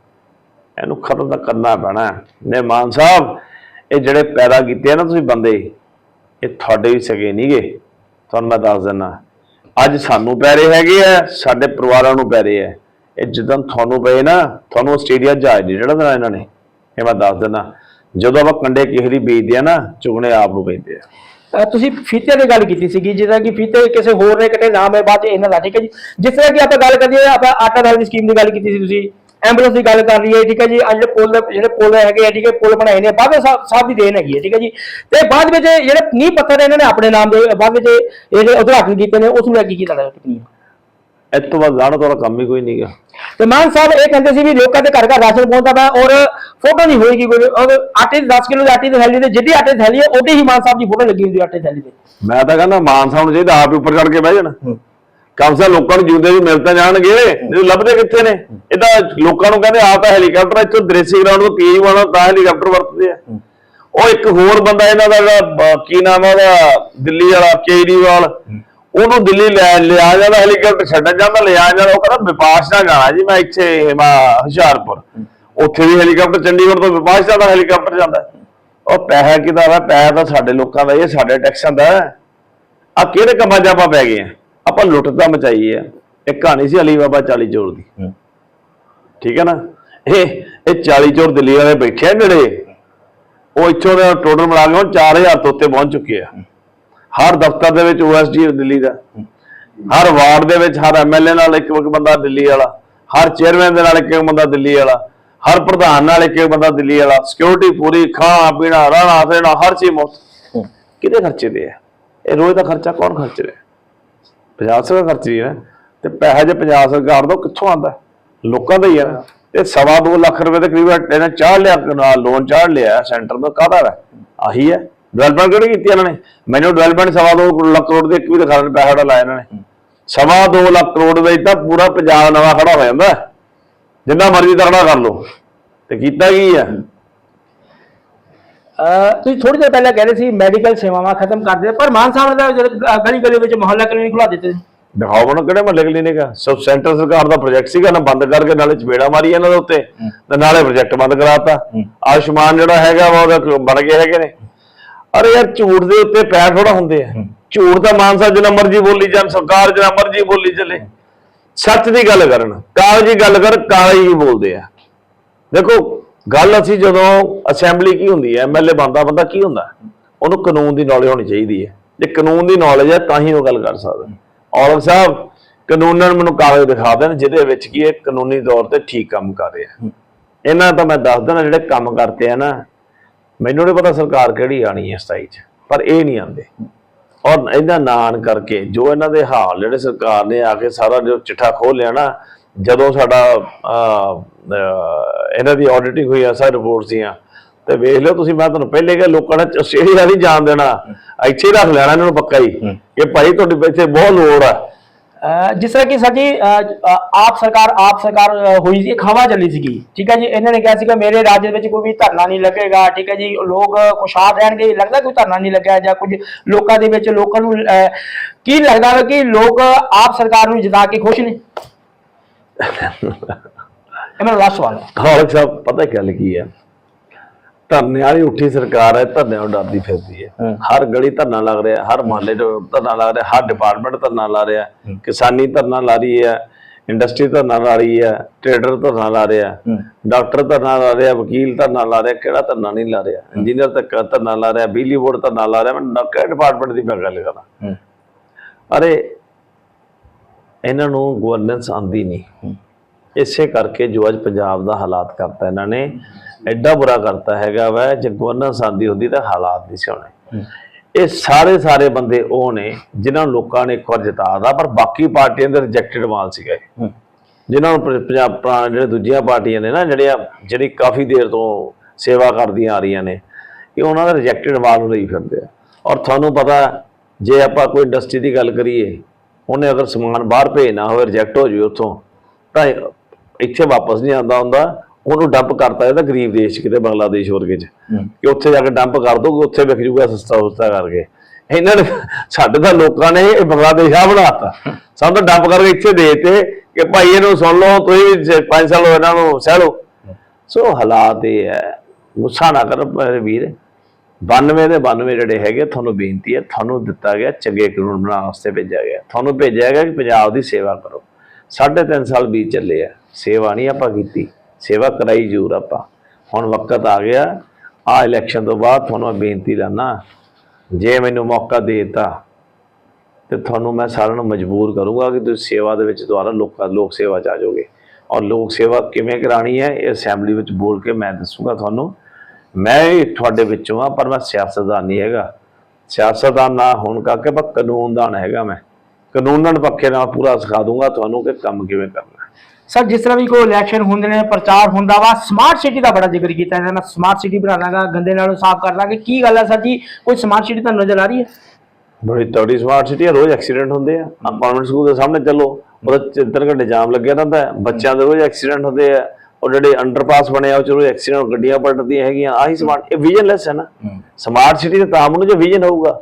ਇਹਨੂੰ ਖਤਮ ਤਾਂ ਕਰਨਾ ਪੈਣਾ ਹੈ। ਨੇ ਮਾਨ ਸਾਹਿਬ, ਇਹ ਜਿਹੜੇ ਪੈਦਾ ਕੀਤੇ ਆ ਨਾ ਤੁਸੀਂ ਬੰਦੇ, ਇਹ ਤੁਹਾਡੇ ਵੀ ਸਗੇ ਨਹੀਂਗੇ। ਤੁਹਾਨੂੰ ਮੈਂ ਦੱਸ ਦਿੰਦਾ ਅੱਜ ਸਾਨੂੰ ਪੈ ਰਹੇ ਹੈਗੇ ਆ, ਸਾਡੇ ਪਰਿਵਾਰਾਂ ਨੂੰ ਪੈ ਰਹੇ ਆ। ਇਹ ਜਦੋਂ ਤੁਹਾਨੂੰ ਪਏ ਨਾ, ਤੁਹਾਨੂੰ ਆਸਟ੍ਰੇਲੀਆ ਜਹਾਜ਼ ਨਹੀਂ ਜਿਹੜਾ ਦੇਣਾ ਇਹਨਾਂ ਨੇ। ਇਹ ਮੈਂ ਦੱਸ ਦਿੰਦਾ। ਜਦੋਂ ਆਪਾਂ ਕੰਡੇ ਕਿਸੇ ਦੀ ਬੀਜਦੇ ਆ ਨਾ, ਚੁਗਣੇ ਆਪ ਨੂੰ ਪੈਂਦੇ ਆ। ਤੁਸੀਂ ਫੀਤੇ ਦੀ ਗੱਲ ਕੀਤੀ ਸੀਗੀ ਜਿਹਦਾ ਕਿ ਫੀਤੇ ਕਿਸੇ ਹੋਰ ਨੇ ਕੱਟੇ, ਨਾਮ ਹੈ, ਬਾਅਦ ਇਹਨਾਂ ਦਾ, ਠੀਕ ਹੈ ਜੀ? ਜਿਸ ਤਰ੍ਹਾਂ ਕਿ ਆਪਾਂ ਗੱਲ ਕਰੀਏ, ਆਪਾਂ ਆਟਾ ਦਾਲ ਦੀ ਸਕੀਮ ਦੀ ਗੱਲ ਕੀਤੀ ਸੀ ਤੁਸੀਂ। ਐਂਬੂਲੈਂਸ ਦੀ ਗੱਲ ਕਰ ਲਈਏ, ਠੀਕ ਹੈ ਜੀ? ਅੱਜ ਪੁਲ ਜਿਹੜੇ ਪੁਲ ਹੈਗੇ ਆ, ਠੀਕ ਹੈ, ਪੁਲ ਬਣਾਏ ਨੇ, ਬਾਅਦ ਸਾਹਿਬ ਦੀ ਦੇਣ ਹੈਗੀ ਹੈ, ਠੀਕ ਹੈ ਜੀ? ਤੇ ਬਾਅਦ ਵਿੱਚ ਜਿਹੜੇ ਨੀਂਹ ਪੱਥਰ ਇਹਨਾਂ ਨੇ ਆਪਣੇ ਨਾਮ ਦੇ ਬਾਅਦ ਵਿੱਚ ਇਹ ਉਦਘਾਟਨ ਕੀਤੇ ਨੇ, ਉਸ ਨੂੰ ਅੱਗੇ ਕੀ ਲੱਗਦਾ ਟਿੱਪਣੀ ਇਸ ਤੋਂ ਬਾਅਦ ਲਾਣਤ ਵਾਲਾ ਕੰਮ ਹੀ ਕੋਈ ਨਹੀਂਗਾ ਤੇ ਮਾਨ ਸਾਹਿਬ ਇਹ ਕਹਿੰਦੇ ਸੀ ਵੀ ਲੋਕਾਂ ਦੇ ਘਰ ਘਰ ਰਾਸ਼ਨ ਪਹੁੰਚਦਾ ਪਿਆ ਔਰ ਫੋਟੋ ਨਹੀਂ ਹੋਏਗੀ ਕੋਈ ਔਰ ਆਟੇ ਦੀ 10 ਕਿਲੋ ਦੀ ਆਟੇ ਦੀ ਥੈਲੀ ਤੇ ਜਿੱਡੀ ਆਟੇ ਦੀ ਥੈਲੀ ਹੈ ਉਹਦੇ ਹੀ ਮਾਨ ਸਾਹਿਬ ਦੀ ਫੋਟੋ ਲੱਗੀ ਹੁੰਦੀ ਹੈ ਆਟੇ ਦੀ ਥੈਲੀ ਤੇ। ਮੈਂ ਤਾਂ ਕਹਿੰਦਾ ਮਾਨ ਸਾਹਿਬ ਨੂੰ ਚਾਹੀਦਾ ਆਪ ਹੀ ਉੱਪਰ ਚੜ ਕੇ ਬਹਿ ਜਾਣ। ਕਮ ਸੇ ਲੋਕਾਂ ਨੂੰ ਜਿਉਂਦੇ ਵੀ ਮਿਲ ਤਾਂ ਜਾਣਗੇ। ਨਹੀਂ ਲੱਭਦੇ ਕਿੱਥੇ ਨੇ? ਇਹ ਤਾਂ ਲੋਕਾਂ ਨੂੰ ਕਹਿੰਦੇ ਆ ਤਾਂ ਹੈਲੀਕਾਪਟਰ ਇੱਥੋਂ ਦ੍ਰੇਸੀ ਗਰਾਊਂਡ ਤੋਂ ਪੀਜ ਵਾਲਾ ਤਾਂ ਹੈਲੀਕਾਪਟਰ ਵਰਤਦੇ ਆ। ਉਹ ਇੱਕ ਹੋਰ ਬੰਦਾ ਇਹਨਾਂ ਦਾ ਕੀ ਨਾਮ ਆ ਉਹਦਾ ਦਿੱਲੀ ਵਾਲਾ ਕੇਜਰੀਵਾਲ। ਉਹਨੂੰ ਦਿੱਲੀ ਲੈ ਲਿਆ ਜਾਂਦਾ ਹੈਲੀਕਾਪਟਰ ਛੱਡਣ ਜਾਂਦਾ ਲਿਆ ਜਾਂਦਾ ਉਹ ਕਹਿੰਦਾ ਵਿਪਾਸ਼ ਨਾਲ ਜਾਣਾ ਜੀ ਮੈਂ ਇੱਥੇ ਹੁਸ਼ਿਆਰਪੁਰ। ਉੱਥੇ ਵੀ ਹੈਲੀਕਾਪਟਰ ਚੰਡੀਗੜ੍ਹ ਤੋਂ ਵਿਪਾਸ਼ ਦਾ ਹੈਲੀਕਾਪਟਰ ਜਾਂਦਾ। ਉਹ ਪੈਸਾ ਕਿਹਦਾ ਵਾ ਪੈਸਾ ਤਾਂ ਸਾਡੇ ਲੋਕਾਂ ਦਾ ਇਹ ਸਾਡੇ ਟੈਕਸਾਂ ਦਾ। ਆ ਕਿਹੜੇ ਕੰਮਾਂ 'ਚ ਆਪਾਂ ਪੈ ਗਏ ਆ ਆਪਾਂ ਲੁੱਟ ਤਾਂ ਮਚਾਈ ਆ ਇੱਕ ਕਹਾਣੀ ਸੀ ਅਲੀ ਬਾਬਾ 40 ਚੋਰ ਦੀ। ਠੀਕ ਹੈ ਨਾ? ਇਹ ਇਹ 40 ਚੋਰ ਦਿੱਲੀ ਵਾਲੇ ਬੈਠੇ ਆ ਨੇੜੇ। ਉਹ ਇੱਥੋਂ ਦਾ ਟੋਟਲ ਮਿਲਾ ਕੇ ਹੁਣ 4000 ਤੋਂ ਉੱਤੇ ਪਹੁੰਚ ਚੁੱਕੇ ਆ। ਹਰ ਦਫ਼ਤਰ ਦੇ ਵਿੱਚ ਓਐਸਡੀ ਦਿੱਲੀ ਦਾ। ਹਰ ਵਾਰਡ ਦੇ ਵਿੱਚ ਹਰ ਐਮਐਲਏ ਨਾਲ ਇੱਕ ਇੱਕ ਬੰਦਾ ਦਿੱਲੀ ਵਾਲਾ। ਹਰ ਚੇਅਰਮੈਨ ਦੇ ਨਾਲ ਇੱਕ ਇੱਕ ਬੰਦਾ ਦਿੱਲੀ ਵਾਲਾ। ਹਰ ਪ੍ਰਧਾਨ ਨਾਲ ਇੱਕ ਇੱਕ ਬੰਦਾ ਦਿੱਲੀ ਵਾਲਾ। ਸਿਕਿਉਰਿਟੀ ਪੂਰੀ ਖਾਣਾ ਪੀਣਾ ਰਹਿਣਾ ਸਹਿਣਾ ਹਰ ਚੀਜ਼ ਮੁਫਤ ਕਿਹਦੇ ਖਰਚੇ ਦੇ ਆ? ਇਹ ਰੋਜ਼ ਦਾ ਖਰਚਾ ਕੌਣ ਖਰਚ ਰਿਹਾ? ਪੰਜਾਬ ਸਰਕਾਰ ਖਰਚ ਰਹੀ ਹੈ। ਤੇ ਪੈਸਾ ਜੇ ਪੰਜਾਬ ਸਰਕਾਰ ਦਾ ਕਿੱਥੋਂ ਆਉਂਦਾ? ਲੋਕਾਂ ਦਾ ਹੀ ਨਾ। ਤੇ ਸਵਾ ਦੋ ਲੱਖ ਰੁਪਏ ਦੇ ਕਰੀਬ ਇਹਨਾਂ ਚਾੜ ਲਿਆ ਨਾਲ ਲੋਨ ਚਾੜ ਲਿਆ ਸੈਂਟਰ ਦਾ ਕਾਹਦਾ ਹੈ ਆਹੀ ਹੈ। ਡਿਵੈਲਪਮੈਂਟ ਕਿਹੜੀ ਕੀਤੀ ਇਹਨਾਂ ਨੇ? ਮੈਨੂੰ ਡਿਵੈਲਪਮੈਂਟ ਸਵਾ ਦੋ ਲੱਖ ਕਰੋੜ ਦੇ ਇੱਕ ਵੀ ਦਿਖਾ ਦੇਣ ਪੈਸਾ ਜਿਹੜਾ ਲਾਇਆ ਇਹਨਾਂ ਨੇ। ਸਵਾ ਦੋ ਲੱਖ ਕਰੋੜ ਵਿੱਚ ਤਾਂ ਪੂਰਾ ਪੰਜਾਬ ਨਵਾਂ ਖੜਾ ਹੋ ਜਾਂਦਾ। ਜਿੰਨਾ ਮਰਜ਼ੀ ਤਕੜਾ ਕਰ ਲਓ। ਤੇ ਕੀਤਾ ਕੀ ਅਹ ਤੁਸੀਂ ਥੋੜੀ ਦੇਰ ਪਹਿਲਾਂ ਕਹਿ ਰਹੇ ਸੀ ਮੈਡੀਕਲ ਸੇਵਾਵਾਂ ਖਤਮ ਕਰ ਦੇ ਪਰ ਮਾਨ ਸਾਹਿਬ ਨੇ ਤਾਂ ਗਲੀ ਗਲੀ ਵਿੱਚ ਮੁਹੱਲਾ ਕਲੀਨਿਕ ਖੁਲਾ ਦਿੱਤੇ। ਦਿਖਾਓ ਮੈਨੂੰ ਕਿਹੜੇ ਮਹੱਲੇ ਕਲੀਨਿਕ ਆ? ਸਭ ਸੈਂਟਰ ਸਰਕਾਰ ਦਾ ਪ੍ਰੋਜੈਕਟ ਸੀਗਾ ਨਾ ਬੰਦ ਕਰਕੇ ਨਾਲੇ ਚਪੇੜਾ ਮਾਰੀ ਇਹਨਾਂ ਦੇ ਉੱਤੇ ਤੇ ਨਾਲੇ ਪ੍ਰੋਜੈਕਟ ਬੰਦ ਕਰਾਤਾ। ਆਯੁਸ਼ਮਾਨ ਜਿਹੜਾ ਹੈਗਾ ਵਾ ਉਹਦਾ ਬਣ ਗਏ ਹੈਗੇ ਨੇ। ਅਰੇ ਯਾਰ ਝੂਠ ਦੇ ਉੱਤੇ ਪੈਰ ਥੋੜਾ ਹੁੰਦੇ ਆ। ਝੂਠ ਦਾ ਮਾਨ ਸਾਹਿਬ ਜਿੰਨਾ ਮਰਜ਼ੀ ਬੋਲੀ ਜਾਣ ਸਰਕਾਰ ਜਿੰਨਾ ਮਰਜ਼ੀ ਬੋਲੀ ਚੱਲੇ। ਸੱਚ ਦੀ ਗੱਲ ਕਰਨ ਕਾਗਜ਼ੀ ਗੱਲ ਕਰ ਕਾਗਜ਼ੀ ਹੀ ਬੋਲਦੇ ਆ। ਦੇਖੋ ਗੱਲ ਅਸੀਂ ਜਦੋਂ ਅਸੈਂਬਲੀ ਕੀ ਹੁੰਦੀ ਹੈ ਐਮਐਲਏ ਬੰਦਾ ਬੰਦਾ ਕੀ ਹੁੰਦਾ? ਉਹਨੂੰ ਕਾਨੂੰਨ ਦੀ ਨੌਲੇਜ ਹੋਣੀ ਚਾਹੀਦੀ ਹੈ ਜੇ ਕਾਨੂੰਨ ਦੀ ਨੌਲੇਜ ਹੈ ਤਾਂ ਹੀ ਉਹ ਗੱਲ ਕਰ ਸਕਦਾ। ਔਲਖ ਸਾਹਿਬ ਕਾਨੂੰਨਾਂ ਨੂੰ ਮੈਨੂੰ ਕਾਗਜ਼ ਦਿਖਾ ਦੇਣ ਜਿਹਦੇ ਵਿੱਚ ਕੀ ਇਹ ਕਾਨੂੰਨੀ ਤੌਰ ਤੇ ਠੀਕ ਕੰਮ ਕਰ ਰਿਹਾ। ਇਹਨਾਂ ਤਾਂ ਮੈਂ ਦੱਸ ਦਿੰਦਾ ਜਿਹੜੇ ਕੰਮ ਕਰਤੇ ਆ ਨਾ ਮੈਨੂੰ ਨਹੀਂ ਪਤਾ ਸਰਕਾਰ ਕਿਹੜੀ ਆਣੀ ਹੈ 27 ਚ ਪਰ ਇਹ ਨਹੀਂ ਆਉਂਦੇ। ਔਰ ਇਹਦਾ ਨਾਨ ਕਰਕੇ ਜੋ ਇਹਨਾਂ ਦੇ ਹਾਲ ਜਿਹੜੇ ਸਰਕਾਰ ਨੇ ਆ ਕੇ ਸਾਰਾ ਜੋ ਚਿੱਠਾ ਖੋਲ ਲਿਆ ਨਾ ਜਦੋਂ ਸਾਡਾ ਇਹਨਾਂ ਦੀ ਆਡੀਟਿੰਗ ਹੋਈ ਆ ਸਾਰੀ ਰਿਪੋਰਟਸ ਦੀਆਂ ਤੇ ਵੇਖ ਲਿਓ ਤੁਸੀਂ ਮੈਂ ਤੁਹਾਨੂੰ ਪਹਿਲੇ ਕਿਹਾ ਲੋਕਾਂ ਨੇ ਆਸਟ੍ਰੇਲੀਆ ਨਹੀਂ ਜਾਣ ਦੇਣਾ। ਇੱਥੇ ਰੱਖ ਲੈਣਾ ਇਹਨਾਂ ਨੂੰ ਪੱਕਾ ਹੀ। ਕਿ ਭਾਈ ਤੁਹਾਡੀ ਇੱਥੇ ਬਹੁਤ ਲੋੜ ਆ। ਜਿਸ ਤਰ੍ਹਾਂ ਕਿ ਸਰ ਜੀ ਆਪ ਸਰਕਾਰ ਆਪ ਸਰਕਾਰ ਹੋਈ ਸੀ ਹਵਾ ਚੱਲੀ ਸੀਗੀ। ਠੀਕ ਹੈ ਜੀ? ਇਹਨਾਂ ਨੇ ਕਿਹਾ ਸੀਗਾ ਮੇਰੇ ਰਾਜ ਦੇ ਵਿੱਚ ਕੋਈ ਵੀ ਧਰਨਾ ਨਹੀਂ ਲੱਗੇਗਾ। ਠੀਕ ਹੈ ਜੀ? ਲੋਕ ਖੁਸ਼ਹਾਲ ਰਹਿਣਗੇ। ਲੱਗਦਾ ਕੋਈ ਧਰਨਾ ਨਹੀਂ ਲੱਗਿਆ ਜਾਂ ਕੁਝ ਲੋਕਾਂ ਦੇ ਵਿੱਚ ਲੋਕਾਂ ਨੂੰ ਕੀ ਲੱਗਦਾ ਹੈ ਕਿ ਲੋਕ ਆਪ ਸਰਕਾਰ ਨੂੰ ਜਿਤਾ ਕੇ ਖੁਸ਼ ਨੇ? [LAUGHS] ਇਹ ਮੇਰਾ ਲਾਸਟ ਸਵਾਲ ਹੈ। ਸਾਹਿਬ ਪਤਾ ਗੱਲ ਕੀ ਹੈ? ਧਰਨੇ ਵਾਲੀ ਉੱਠੀ ਸਰਕਾਰ ਹੈ ਧਰਨੇ ਨੂੰ ਡਰਦੀ ਫਿਰਦੀ ਹੈ। ਹਰ ਗਲੀ ਧਰਨਾ ਲੱਗ ਰਿਹਾ ਹਰ ਮਹੱਲੇ 'ਚ ਧਰਨਾ ਲੱਗ ਰਿਹਾ ਹਰ ਡਿਪਾਰਟਮੈਂਟ ਧਰਨਾ ਲਾ ਰਿਹਾ। ਕਿਸਾਨੀ ਧਰਨਾ ਲਾ ਰਹੀ ਹੈ ਇੰਡਸਟਰੀ ਧਰਨਾ ਲਾ ਰਹੀ ਹੈ ਟ੍ਰੇਡਰ ਧਰਨਾ ਲਾ ਰਿਹਾ ਡਾਕਟਰ ਧਰਨਾ ਲਾ ਰਿਹਾ ਵਕੀਲ ਧਰਨਾ ਲਾ ਰਿਹਾ ਕਿਹੜਾ ਧਰਨਾ ਨਹੀਂ ਲਾ ਰਿਹਾ? ਇੰਜੀਨੀਅਰ ਤੱਕ ਧਰਨਾ ਲਾ ਰਿਹਾ ਬਿਜਲੀ ਬੋਰਡ ਧਰਨਾ ਲਾ ਰਿਹਾ ਮੈਂ ਕਿਹੜੇ ਡਿਪਾਰਟਮੈਂਟ ਦੀ ਮੈਂ ਗੱਲ ਕਰਾਂ। ਅਰੇ ਇਹਨਾਂ ਨੂੰ ਗਵਰਨੈਂਸ ਆਂਦੀ ਨਹੀਂ। ਇਸੇ ਕਰਕੇ ਜੋ ਅੱਜ ਪੰਜਾਬ ਦਾ ਹਾਲਾਤ ਕਰਤਾ ਇਹਨਾਂ ਨੇ ਐਡਾ ਬੁਰਾ ਕਰਤਾ ਹੈਗਾ ਵਾ ਜੇ ਗਵਰਨੈਂਸ ਆਂਦੀ ਹੁੰਦੀ ਤਾਂ ਹਾਲਾਤ ਨਹੀਂ ਸੀ ਹੋਣੇ। ਇਹ ਸਾਰੇ ਸਾਰੇ ਬੰਦੇ ਉਹ ਨੇ ਜਿਨ੍ਹਾਂ ਲੋਕਾਂ ਨੇ ਇੱਕ ਵਾਰ ਜਿਤਾਦਾ ਪਰ ਬਾਕੀ ਪਾਰਟੀਆਂ ਦੇ ਰਿਜੈਕਟਡ ਮਾਲ ਸੀਗਾ। ਜਿਨ੍ਹਾਂ ਨੂੰ ਪੰਜਾਬ ਪੁਰਾਣੇ ਜਿਹੜੇ ਦੂਜੀਆਂ ਪਾਰਟੀਆਂ ਨੇ ਨਾ ਜਿਹੜੀਆਂ ਜਿਹੜੀ ਕਾਫੀ ਦੇਰ ਤੋਂ ਸੇਵਾ ਕਰਦੀਆਂ ਆ ਰਹੀਆਂ ਨੇ ਇਹ ਉਹਨਾਂ ਦਾ ਰਿਜੈਕਟਡ ਮਾਲ ਲਈ ਫਿਰਦੇ ਆ। ਔਰ ਤੁਹਾਨੂੰ ਪਤਾ ਜੇ ਆਪਾਂ ਕੋਈ ਇੰਡਸਟਰੀ ਦੀ ਗੱਲ ਕਰੀਏ ਉਹਨੇ ਅਗਰ ਸਮਾਨ ਬਾਹਰ ਭੇਜਣਾ ਹੋਵੇ ਰਿਜੈਕਟ ਹੋ ਜਾਵੇ ਉੱਥੋਂ ਤਾਂ ਇੱਥੇ ਵਾਪਸ ਨਹੀਂ ਆਉਂਦਾ ਹੁੰਦਾ। ਉਹਨੂੰ ਡੰਪ ਕਰਤਾ ਇਹਦਾ ਗਰੀਬ ਦੇਸ਼ ਕਿਤੇ ਬੰਗਲਾਦੇਸ਼ ਵਰਗੇ 'ਚ। ਕਿ ਉੱਥੇ ਜਾ ਕੇ ਡੰਪ ਕਰ ਦੋਗੇ ਉੱਥੇ ਵਿਕ ਜੂਗਾ ਸਸਤਾ ਸਸਤਾ ਕਰਕੇ। ਇਹਨਾਂ ਨੇ ਸਾਡੇ ਤਾਂ ਲੋਕਾਂ ਨੇ ਇਹ ਬੰਗਲਾਦੇਸ਼ ਆ ਬਣਾਤਾ। ਸਾਨੂੰ ਤਾਂ ਡੰਪ ਕਰਕੇ ਇੱਥੇ ਦੇਤੇ ਕਿ ਭਾਈ ਇਹਨੂੰ ਸੁਣ ਲਓ ਤੁਸੀਂ 5 ਸਾਲ ਇਹਨਾਂ ਨੂੰ ਸਹਿ ਲਓ। ਸੋ ਹਾਲਾਤ ਇਹ ਹੈ। ਗੁੱਸਾ ਨਾ ਕਰ ਮੇਰੇ ਵੀਰ। 92 ਦੇ 92 ਜਿਹੜੇ ਹੈਗੇ ਤੁਹਾਨੂੰ ਬੇਨਤੀ ਹੈ ਤੁਹਾਨੂੰ ਦਿੱਤਾ ਗਿਆ ਚੰਗੇ ਕਾਨੂੰਨ ਬਣਾਉਣ ਵਾਸਤੇ ਭੇਜਿਆ ਗਿਆ। ਤੁਹਾਨੂੰ ਭੇਜਿਆ ਗਿਆ ਕਿ ਪੰਜਾਬ ਦੀ ਸੇਵਾ ਕਰੋ। ਸਾਢੇ ਤਿੰਨ ਸਾਲ ਬੀਤ ਚੱਲੇ ਆ। ਸੇਵਾ ਨਹੀਂ ਆਪਾਂ ਕੀਤੀ। ਸੇਵਾ ਕਰਾਈ ਜ਼ਰੂਰ ਆਪਾਂ। ਹੁਣ ਵਕਤ ਆ ਗਿਆ। ਆ ਇਲੈਕਸ਼ਨ ਤੋਂ ਬਾਅਦ ਤੁਹਾਨੂੰ ਮੈਂ ਬੇਨਤੀ ਕਰਨਾ, ਜੇ ਮੈਨੂੰ ਮੌਕਾ ਦੇ ਦਿੱਤਾ, ਤੇ ਤੁਹਾਨੂੰ ਮੈਂ ਸਾਰਿਆਂ ਨੂੰ ਮਜਬੂਰ ਕਰੂੰਗਾ ਕਿ ਤੁਸੀਂ ਸੇਵਾ ਦੇ ਵਿੱਚ ਦੁਆਰਾ ਲੋਕਾਂ ਲੋਕ ਸੇਵਾ ਚ ਆ ਜਾਓਗੇ। ਔਰ ਲੋਕ ਸੇਵਾ ਕਿਵੇਂ ਕਰਾਣੀ ਹੈ, ਇਹ ਅਸੈਂਬਲੀ ਵਿੱਚ ਬੋਲ ਕੇ ਮੈਂ ਦੱਸੂਗਾ ਤੁਹਾਨੂੰ। ਮੈਂ ਤੁਹਾਡੇ ਵਿੱਚੋਂ ਆ, ਪਰ ਮੈਂ ਸਿਆਸਤਦਾਨ ਨਹੀਂ ਹੈਗਾ। ਸਿਆਸਤਦਾਨ ਨਾ ਹੋਣ ਕਰਕੇ ਮੈਂ ਕਾਨੂੰਨਦਾਨ ਹੈਗਾ ਮੈਂ। ਕਾਨੂੰਨਨ ਪੱਖੇ ਨਾਲ ਪੂਰਾ ਸਿਖਾ ਦੂੰਗਾ ਤੁਹਾਨੂੰ ਕਿ ਕੰਮ ਕਿਵੇਂ ਕਰਨਾ। ਸਰ ਜਿਸ ਤਰ੍ਹਾਂ ਵੀ ਕੋਈ ਇਲੈਕਸ਼ਨ ਹੁੰਦੇ ਨੇ ਪ੍ਰਚਾਰ ਹੁੰਦਾ ਵਾ ਸਮਾਰਟ ਸਿਟੀ ਦਾ ਬੜਾ ਜ਼ਿਕਰ ਕੀਤਾ ਨੇ। ਮੈਂ ਸਮਾਰਟ ਸਿਟੀ ਬਣਾ ਲਾਂਗਾ ਗੰਦੇ ਨਾਲੋਂ ਸਾਫ਼ ਕਰ ਲਾਂਗੇ। ਕੀ ਗੱਲ ਹੈ ਸਰ ਜੀ? ਕੋਈ ਸਮਾਰਟ ਸਿਟੀ ਤੁਹਾਨੂੰ ਨਜ਼ਰ ਆ ਰਹੀ ਹੈ? ਬੜੀ ਤਗੜੀ ਸਮਾਰਟ ਸਿਟੀ ਹੈ ਰੋਜ਼ ਐਕਸੀਡੈਂਟ ਹੁੰਦੇ ਆ। ਆ ਕਾਨਵੈਂਟ ਸਕੂਲ ਦੇ ਸਾਹਮਣੇ ਚੱਲੋ ਉਹਦਾ ਚਿੰਤਨ ਘੰਟੇ ਜਾਮ ਲੱਗਿਆ ਰਹਿੰਦਾ ਬੱਚਿਆਂ ਦੇ ਰੋਜ਼ ਐਕਸੀਡੈਂਟ ਹੁੰਦੇ ਆ। ਉਹ ਜਿਹੜੇ ਅੰਡਰਪਾਸ ਬਣੇ ਆ ਉਹ ਚ ਰੋਜ਼ ਐਕਸੀਡੈਂਟ ਗੱਡੀਆਂ ਪਲਟਦੀਆਂ ਹੈਗੀਆਂ। ਆਹੀ ਸਮਾਰਟ ਇਹ ਵਿਜ਼ਨਲੈਸ ਹੈ ਨਾ। ਸਮਾਰਟ ਸਿਟੀ ਦੇ ਤਾਂ ਨੂੰ ਜੇ ਵਿਜ਼ਨ ਹੋਊਗਾ।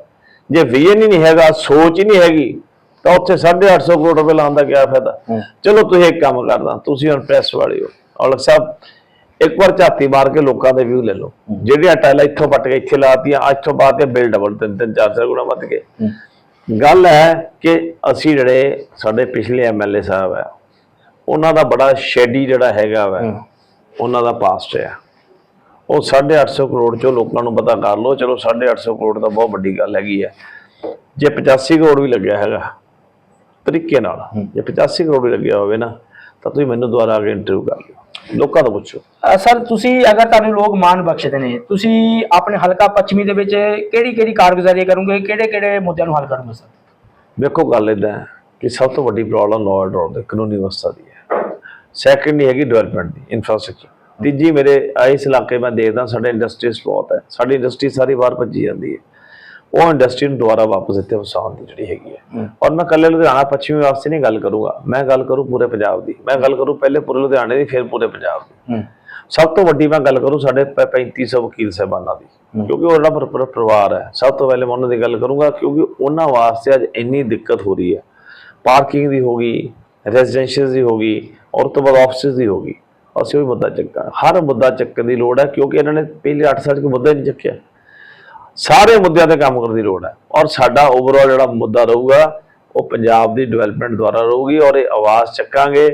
ਜੇ ਵਿਜ਼ਨ ਹੀ ਨਹੀਂ ਹੈਗਾ ਸੋਚ ਹੀ ਨਹੀਂ ਹੈਗੀ। ਤਾਂ ਉੱਥੇ 850 ਕਰੋੜ ਰੁਪਏ ਲਾਉਣ ਦਾ ਕੀ ਫਾਇਦਾ? ਚਲੋ ਤੁਸੀਂ ਇੱਕ ਕੰਮ ਕਰਦਾ ਤੁਸੀਂ ਹੁਣ ਪ੍ਰੈਸ ਵਾਲੇ ਹੋ। ਔਲਖ ਸਾਹਿਬ ਇੱਕ ਵਾਰ ਝਾਤੀ ਮਾਰ ਕੇ ਲੋਕਾਂ ਦੇ ਵਿਊ ਲੈ ਲਓ। ਜਿਹੜੀਆਂ ਟਾਇਲਾਂ ਇੱਥੋਂ ਪੱਟ ਕੇ ਇੱਥੇ ਲਾਤੀਆਂ ਇੱਥੋਂ ਪਾ ਕੇ ਬਿਲ ਡਬਲ ਤਿੰਨ ਤਿੰਨ ਚਾਰ ਚਾਰ ਗੁਣਾ ਵੱਧ ਗਏ। ਗੱਲ ਹੈ ਕਿ ਅਸੀਂ ਜਿਹੜੇ ਸਾਡੇ ਪਿਛਲੇ ਐਮਐਲਏ ਸਾਹਿਬ ਹੈ ਉਹਨਾਂ ਦਾ ਬੜਾ ਸ਼ੈਡੀ ਜਿਹੜਾ ਹੈਗਾ ਵਾ ਉਹਨਾਂ ਦਾ ਪਾਸਟ ਹੈ ਉਹ 850 ਕਰੋੜ ਚੋਂ ਲੋਕਾਂ ਨੂੰ ਪਤਾ ਕਰ ਲਓ। ਚਲੋ 850 ਕਰੋੜ ਤਾਂ ਬਹੁਤ ਵੱਡੀ ਗੱਲ ਹੈਗੀ ਹੈ ਜੇ 85 ਕਰੋੜ ਵੀ ਲੱਗਿਆ ਹੈਗਾ ਤਰੀਕੇ ਨਾਲ ਜੇ 85 ਕਰੋੜ ਲੱਗਿਆ ਹੋਵੇ ਨਾ ਤਾਂ ਤੁਸੀਂ ਮੈਨੂੰ ਦੁਬਾਰਾ ਆ ਕੇ ਇੰਟਰਵਿਊ ਕਰ ਲਿਓ। ਲੋਕਾਂ ਤੋਂ ਪੁੱਛੋ। ਸਰ ਤੁਸੀਂ ਅਗਰ ਤੁਹਾਨੂੰ ਲੋਕ ਮਾਣ ਬਖਸ਼ਦੇ ਨੇ ਤੁਸੀਂ ਆਪਣੇ ਹਲਕਾ ਪੱਛਮੀ ਦੇ ਵਿੱਚ ਕਿਹੜੀ ਕਿਹੜੀ ਕਾਰਗੁਜ਼ਾਰੀ ਕਰੋਗੇ ਕਿਹੜੇ ਕਿਹੜੇ ਮੁੱਦਿਆਂ ਨੂੰ ਹੱਲ ਕਰੋਗੇ ਸਰ? ਵੇਖੋ ਗੱਲ ਇਦਾਂ ਹੈ ਕਿ ਸਭ ਤੋਂ ਵੱਡੀ ਪ੍ਰੋਬਲਮ ਲਾਅ ਐਂਡ ਆਰਡਰ ਕਾਨੂੰਨੀ ਵਿਵਸਥਾ ਦੀ ਹੈ। ਸੈਕੰਡਲੀ ਹੈਗੀ ਡਿਵੈਲਪਮੈਂਟ ਦੀ ਇਨਫਰਾਸਟ੍ਰਕਚਰ ਤੀਜੀ ਮੇਰੇ ਇਸ ਇਲਾਕੇ ਮੈਂ ਦੇਖਦਾ ਸਾਡੇ ਇੰਡਸਟਰੀਜ਼ ਬਹੁਤ ਹੈ। ਸਾਡੀ ਇੰਡਸਟਰੀ ਸਾਰੀ ਬਾਹਰ ਭੱਜੀ ਜਾਂਦੀ ਹੈ। ਉਹ ਇੰਡਸਟਰੀ ਨੂੰ ਦੁਬਾਰਾ ਵਾਪਸ ਇੱਥੇ ਵਸਾਉਣ ਦੀ ਜਿਹੜੀ ਹੈਗੀ ਹੈ। ਔਰ ਮੈਂ ਕੱਲੇ ਲੁਧਿਆਣਾ ਪੱਛਮੀ ਵਾਸਤੇ ਨਹੀਂ ਗੱਲ ਕਰੂੰਗਾ। ਮੈਂ ਗੱਲ ਕਰੂੰ ਪੂਰੇ ਪੰਜਾਬ ਦੀ। ਮੈਂ ਗੱਲ ਕਰੂੰ ਪਹਿਲੇ ਪੂਰੇ ਲੁਧਿਆਣੇ ਦੀ ਫਿਰ ਪੂਰੇ ਪੰਜਾਬ ਦੀ। ਸਭ ਤੋਂ ਵੱਡੀ ਮੈਂ ਗੱਲ ਕਰੂੰ ਸਾਡੇ ਪ- 3500 ਵਕੀਲ ਸਾਹਿਬਾਨਾਂ ਦੀ। ਕਿਉਂਕਿ ਉਹ ਜਿਹੜਾ ਪਰ- ਪਰ- ਪਰਿਵਾਰ ਹੈ ਸਭ ਤੋਂ ਪਹਿਲੇ ਮੈਂ ਉਹਨਾਂ ਦੀ ਗੱਲ ਕਰੂੰਗਾ ਕਿਉਂਕਿ ਉਹਨਾਂ ਵਾਸਤੇ ਅੱਜ ਇੰਨੀ ਦਿੱਕਤ ਹੋ ਰਹੀ ਹੈ। ਪਾਰਕਿੰਗ ਦੀ ਹੋ ਗਈ ਰੈਜ਼ੀਡੈਂਸ਼ੀਅਲ ਦੀ ਹੋ ਗਈ ਔਰ ਤੋਂ ਬਾਅਦ ਆਫਿਸਿਸ ਦੀ ਹੋ ਗਈ। ਅਸੀਂ ਉਹ ਮੁੱਦਾ ਚੱਕਾ ਹਰ ਮੁੱਦਾ ਚੱਕਣ ਦੀ ਲੋੜ ਹੈ ਕਿਉਂਕਿ ਇਹਨਾਂ ਨੇ ਪਹਿਲੇ 8 ਸਾਲ ਚ ਮੁੱਦਾ ਨਹੀਂ ਚੱਕਿਆ। ਸਾਰੇ ਮੁੱਦਿਆਂ ਤੇ ਕੰਮ ਕਰਨ ਦੀ ਲੋੜ ਹੈ। ਔਰ ਸਾਡਾ ਓਵਰਆਲ ਜਿਹੜਾ ਮੁੱਦਾ ਰਹੂਗਾ ਉਹ ਪੰਜਾਬ ਦੀ ਡਿਵੈਲਪਮੈਂਟ ਦੁਆਰਾ ਰਹੂਗੀ ਔਰ ਇਹ ਆਵਾਜ਼ ਚੱਕਾਂਗੇ।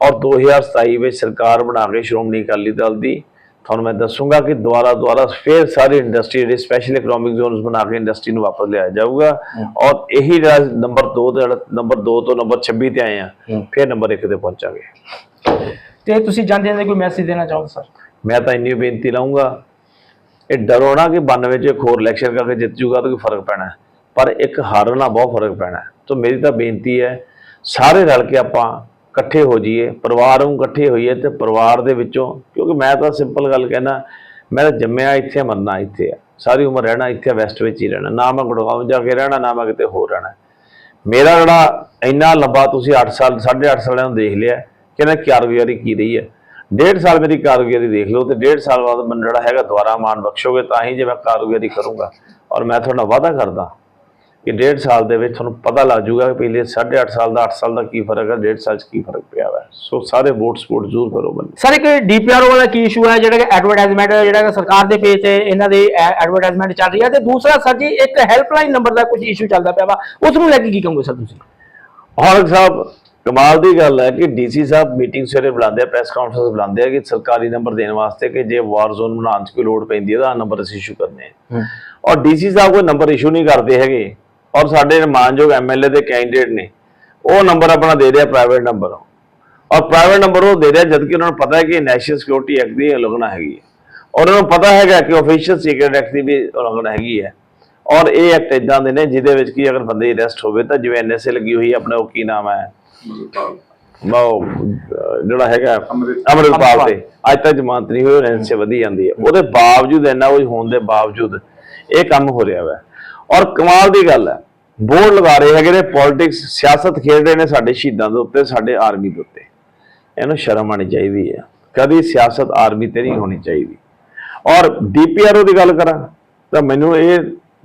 ਔਰ 2027 ਵਿੱਚ ਸਰਕਾਰ ਬਣਾ ਕੇ ਸ਼੍ਰੋਮਣੀ ਅਕਾਲੀ ਦਲ ਦੀ ਤੁਹਾਨੂੰ ਮੈਂ ਦੱਸੂਗਾ ਕਿ ਦੁਆਰਾ ਦੁਆਰਾ ਫਿਰ ਸਾਰੀ ਇੰਡਸਟਰੀ ਜਿਹੜੀ ਸਪੈਸ਼ਲ ਇਕਨੋਮਿਕ ਜ਼ੋਨਸ ਬਣਾ ਕੇ ਇੰਡਸਟਰੀ ਨੂੰ ਵਾਪਸ ਲਿਆਇਆ ਜਾਊਗਾ। ਔਰ ਇਹੀ ਜਿਹੜਾ ਨੰਬਰ 2 ਤੇ ਨੰਬਰ 2 ਤੋਂ ਨੰਬਰ 26 ਤੇ ਆਏ ਆ ਫਿਰ ਨੰਬਰ 1 ਤੇ ਪਹੁੰਚਾਂਗੇ। ਤੇ ਤੁਸੀਂ ਜਾਂਦੇ ਜਾਂਦੇ ਕੋਈ ਮੈਸੇਜ ਦੇਣਾ ਚਾਹੋਗੇ ਸਰ ਮੈਂ ਤਾਂ ਇੰਨੀ ਬੇਨਤੀ ਲਾਉਂਗਾ ਇਹ ਡਰੋ ਨਾ ਕਿ 92 ਚ ਇੱਕ ਹੋਰ ਇਲੈਕਸ਼ਨ ਕਰਕੇ ਜਿੱਤ ਜੂਗਾ ਤਾਂ ਕੋਈ ਫ਼ਰਕ ਪੈਣਾ ਪਰ ਇੱਕ ਹਾਰਨ ਨਾਲ ਬਹੁਤ ਫ਼ਰਕ ਪੈਣਾ ਹੈ। ਤਾਂ ਮੇਰੀ ਤਾਂ ਬੇਨਤੀ ਹੈ, ਸਾਰੇ ਰਲ ਕੇ ਆਪਾਂ ਇਕੱਠੇ ਹੋ ਜਾਈਏ, ਪਰਿਵਾਰ ਨੂੰ ਇਕੱਠੇ ਹੋਈਏ ਤੇ ਪਰਿਵਾਰ ਦੇ ਵਿੱਚੋਂ, ਕਿਉਂਕਿ ਮੈਂ ਤਾਂ ਸਿੰਪਲ ਗੱਲ ਕਹਿਣਾ, ਮੈਂ ਤਾਂ ਜੰਮਿਆ ਇੱਥੇ, ਮਰਨਾ ਇੱਥੇ ਆ। ਸਾਰੀ ਉਮਰ ਰਹਿਣਾ ਇੱਥੇ ਵੈਸਟ ਵਿੱਚ ਹੀ ਰਹਿਣਾ। ਨਾ ਮੈਂ ਗੁੜਗਾਉਂ ਜਾ ਕੇ ਰਹਿਣਾ, ਨਾ ਮੈਂ ਕਿਤੇ ਹੋਰ ਰਹਿਣਾ। ਮੇਰਾ ਜਿਹੜਾ ਇੰਨਾ ਲੰਬਾ ਤੁਸੀਂ 8 ਸਾਲ 8.5 ਸਾਲਾਂ ਨੂੰ ਦੇਖ ਲਿਆ, ਕਿ ਇਹਨਾਂ ਕਾਰਗੁਜ਼ਾਰੀ ਕੀ ਰਹੀ ਹੈ। ਡੇਢ ਸਾਲ ਮੇਰੀ ਕਾਰਗੁਜ਼ਾਰੀ ਦੇਖ ਲਓ ਤੇ ਡੇਢ ਸਾਲ ਬਾਅਦ ਮੈਨੂੰ ਜਿਹੜਾ ਹੈਗਾ ਦੁਬਾਰਾ ਮਾਣ ਬਖਸ਼ੋਗੇ ਤਾਂ ਹੀ ਜੇ ਮੈਂ ਕਾਰਗੁਜ਼ਾਰੀ ਕਰੂੰਗਾ। ਔਰ ਮੈਂ ਤੁਹਾਡਾ ਵਾਅਦਾ ਕਰਦਾ ਕਿ ਡੇਢ ਸਾਲ ਦੇ ਵਿੱਚ ਤੁਹਾਨੂੰ ਪਤਾ ਲੱਗ ਜਾਊਗਾ ਕਿ ਪਹਿਲੇ 8.5 ਸਾਲ ਦਾ 8 ਸਾਲ ਦਾ ਕੀ ਫ਼ਰਕ ਹੈ ਡੇਢ ਸਾਲ 'ਚ ਕੀ ਫ਼ਰਕ ਪਿਆ ਹੈ ਸੋ ਸਾਰੇ ਵੋਟ ਸਪੋਰਟ ਜ਼ਰੂਰ ਕਰੋ ਬੰਦੇ। ਸਰ ਇੱਕ ਡੀਪੀਆਰਓ ਵਾਲਾ ਕੀ ਇਸ਼ੂ ਹੈ ਜਿਹੜਾ ਕਿ ਐਡਵਰਟਾਈਜ਼ਮੈਂਟ ਜਿਹੜਾ ਕਿ ਸਰਕਾਰ ਦੇ ਪੇਜ ਤੇ ਇਹਨਾਂ ਦੀ ਐਡਵਰਟਾਈਜ਼ਮੈਂਟ ਚੱਲ ਰਹੀ ਹੈ ਤੇ ਦੂਸਰਾ ਸਰ ਜੀ ਇੱਕ ਹੈਲਪਲਾਈਨ ਨੰਬਰ ਦਾ ਕੁਝ ਇਸ਼ੂ ਚੱਲਦਾ ਪਿਆ ਵਾ। ਉਸ ਨੂੰ ਲੈ ਕੇ ਕੀ ਕਹੋਗੇ ਸਰ ਤੁਸੀਂ? ਔਰ ਸਾਹਿਬ ਕਮਾਲ ਦੀ ਗੱਲ ਹੈ ਕਿ ਡੀਸੀ ਸਾਹਿਬ ਮੀਟਿੰਗ ਸਵੇਰੇ ਬੁਲਾਉਂਦੇ ਆ ਪ੍ਰੈਸ ਕਾਨਫਰੰਸ ਬੁਲਾਉਂਦੇ ਆ ਕਿ ਸਰਕਾਰੀ ਨੰਬਰ ਦੇਣ ਵਾਸਤੇ ਕਿ ਜੇ ਵਾਰ ਜ਼ੋਨ ਬਣਾਉਣ 'ਚ ਕੋਈ ਲੋੜ ਪੈਂਦੀ ਹੈ ਤਾਂ ਨੰਬਰ ਅਸੀਂ ਇਸ਼ੂ ਕਰਨੇ ਆ। ਔਰ ਡੀਸੀ ਸਾਹਿਬ ਕੋਈ ਨੰਬਰ ਇਸ਼ੂ ਨਹੀਂ ਕਰਦੇ ਹੈਗੇ। ਔਰ ਸਾਡੇ ਮਾਨਯੋਗ ਐਮਐਲਏ ਦੇ ਕੈਂਡੀਡੇਟ ਨੇ ਉਹ ਨੰਬਰ ਆਪਣਾ ਦੇ ਰਿਹਾ ਪ੍ਰਾਈਵੇਟ ਨੰਬਰ ਔਰ ਪ੍ਰਾਈਵੇਟ ਨੰਬਰ ਉਹ ਦੇ ਰਿਹਾ ਜਦ ਕਿ ਉਹਨਾਂ ਨੂੰ ਪਤਾ ਹੈ ਕਿ ਨੈਸ਼ਨਲ ਸਿਕਿਉਰਿਟੀ ਐਕਟ ਦੀ ਉਲੰਘਣਾ ਹੈਗੀ ਹੈ। ਔਰ ਉਹਨਾਂ ਨੂੰ ਪਤਾ ਹੈਗਾ ਕਿ ਆਫੀਸ਼ੀਅਲ ਸੀਕ੍ਰੇਟ ਐਕਟ ਦੀ ਵੀ ਉਲੰਘਣਾ ਹੈਗੀ ਹੈ। ਔਰ ਇਹ ਐਕਟ ਇਦਾਂ ਦੇ ਨੇ ਜਿਹਦੇ ਵਿੱਚ ਕੀ ਅਗਰ ਬੰਦੇ ਅਰੈਸਟ ਹੋਵੇ ਤਾਂ ਜਿਵੇਂ ਐਨਐਸਏ ਲੱਗੀ ਹੋਈ ਹੈ ਆਪਣਾ ਉਹ ਕੀ ਨਾਮ ਹੈ? ਉਹ ਜਿਹੜਾ ਹੈਗਾ ਅਮਰਿਤਪਾਲ। ਤੇ। ਅੱਜ ਤੱਕ ਜ਼ਮਾਨਤ ਨਹੀਂ ਹੋਈ ਐਨਐਸਏ ਵਧੀ ਜਾਂਦੀ ਹੈ। ਉਹਦੇ ਬਾਵਜੂਦ ਇੰਨਾ ਕੁਝ ਹੋਣ ਦੇ ਬਾਵਜੂਦ ਇਹ ਕੰਮ ਹੋ ਰਿਹਾ ਵਾ। ਔਰ ਕਮਾਲ ਦੀ ਗੱਲ ਹੈ ਬੋਰਡ ਲਗਾ ਰਹੇ ਹੈਗੇ ਨੇ ਪੋਲਿਟਿਕਸ ਸਿਆਸਤ ਖੇਡ ਰਹੇ ਨੇ ਸਾਡੇ ਸ਼ਹੀਦਾਂ ਦੇ ਉੱਤੇ ਸਾਡੇ ਆਰਮੀ ਦੇ ਉੱਤੇ। ਇਹਨੂੰ ਸ਼ਰਮ ਆਣੀ ਚਾਹੀਦੀ ਹੈ। ਕਦੀ ਸਿਆਸਤ ਆਰਮੀ ਤੇ ਨਹੀਂ ਹੋਣੀ ਚਾਹੀਦੀ। ਔਰ ਡੀਪੀਆਰਓ ਦੀ ਗੱਲ ਕਰਾਂ ਤਾਂ ਮੈਨੂੰ ਇਹ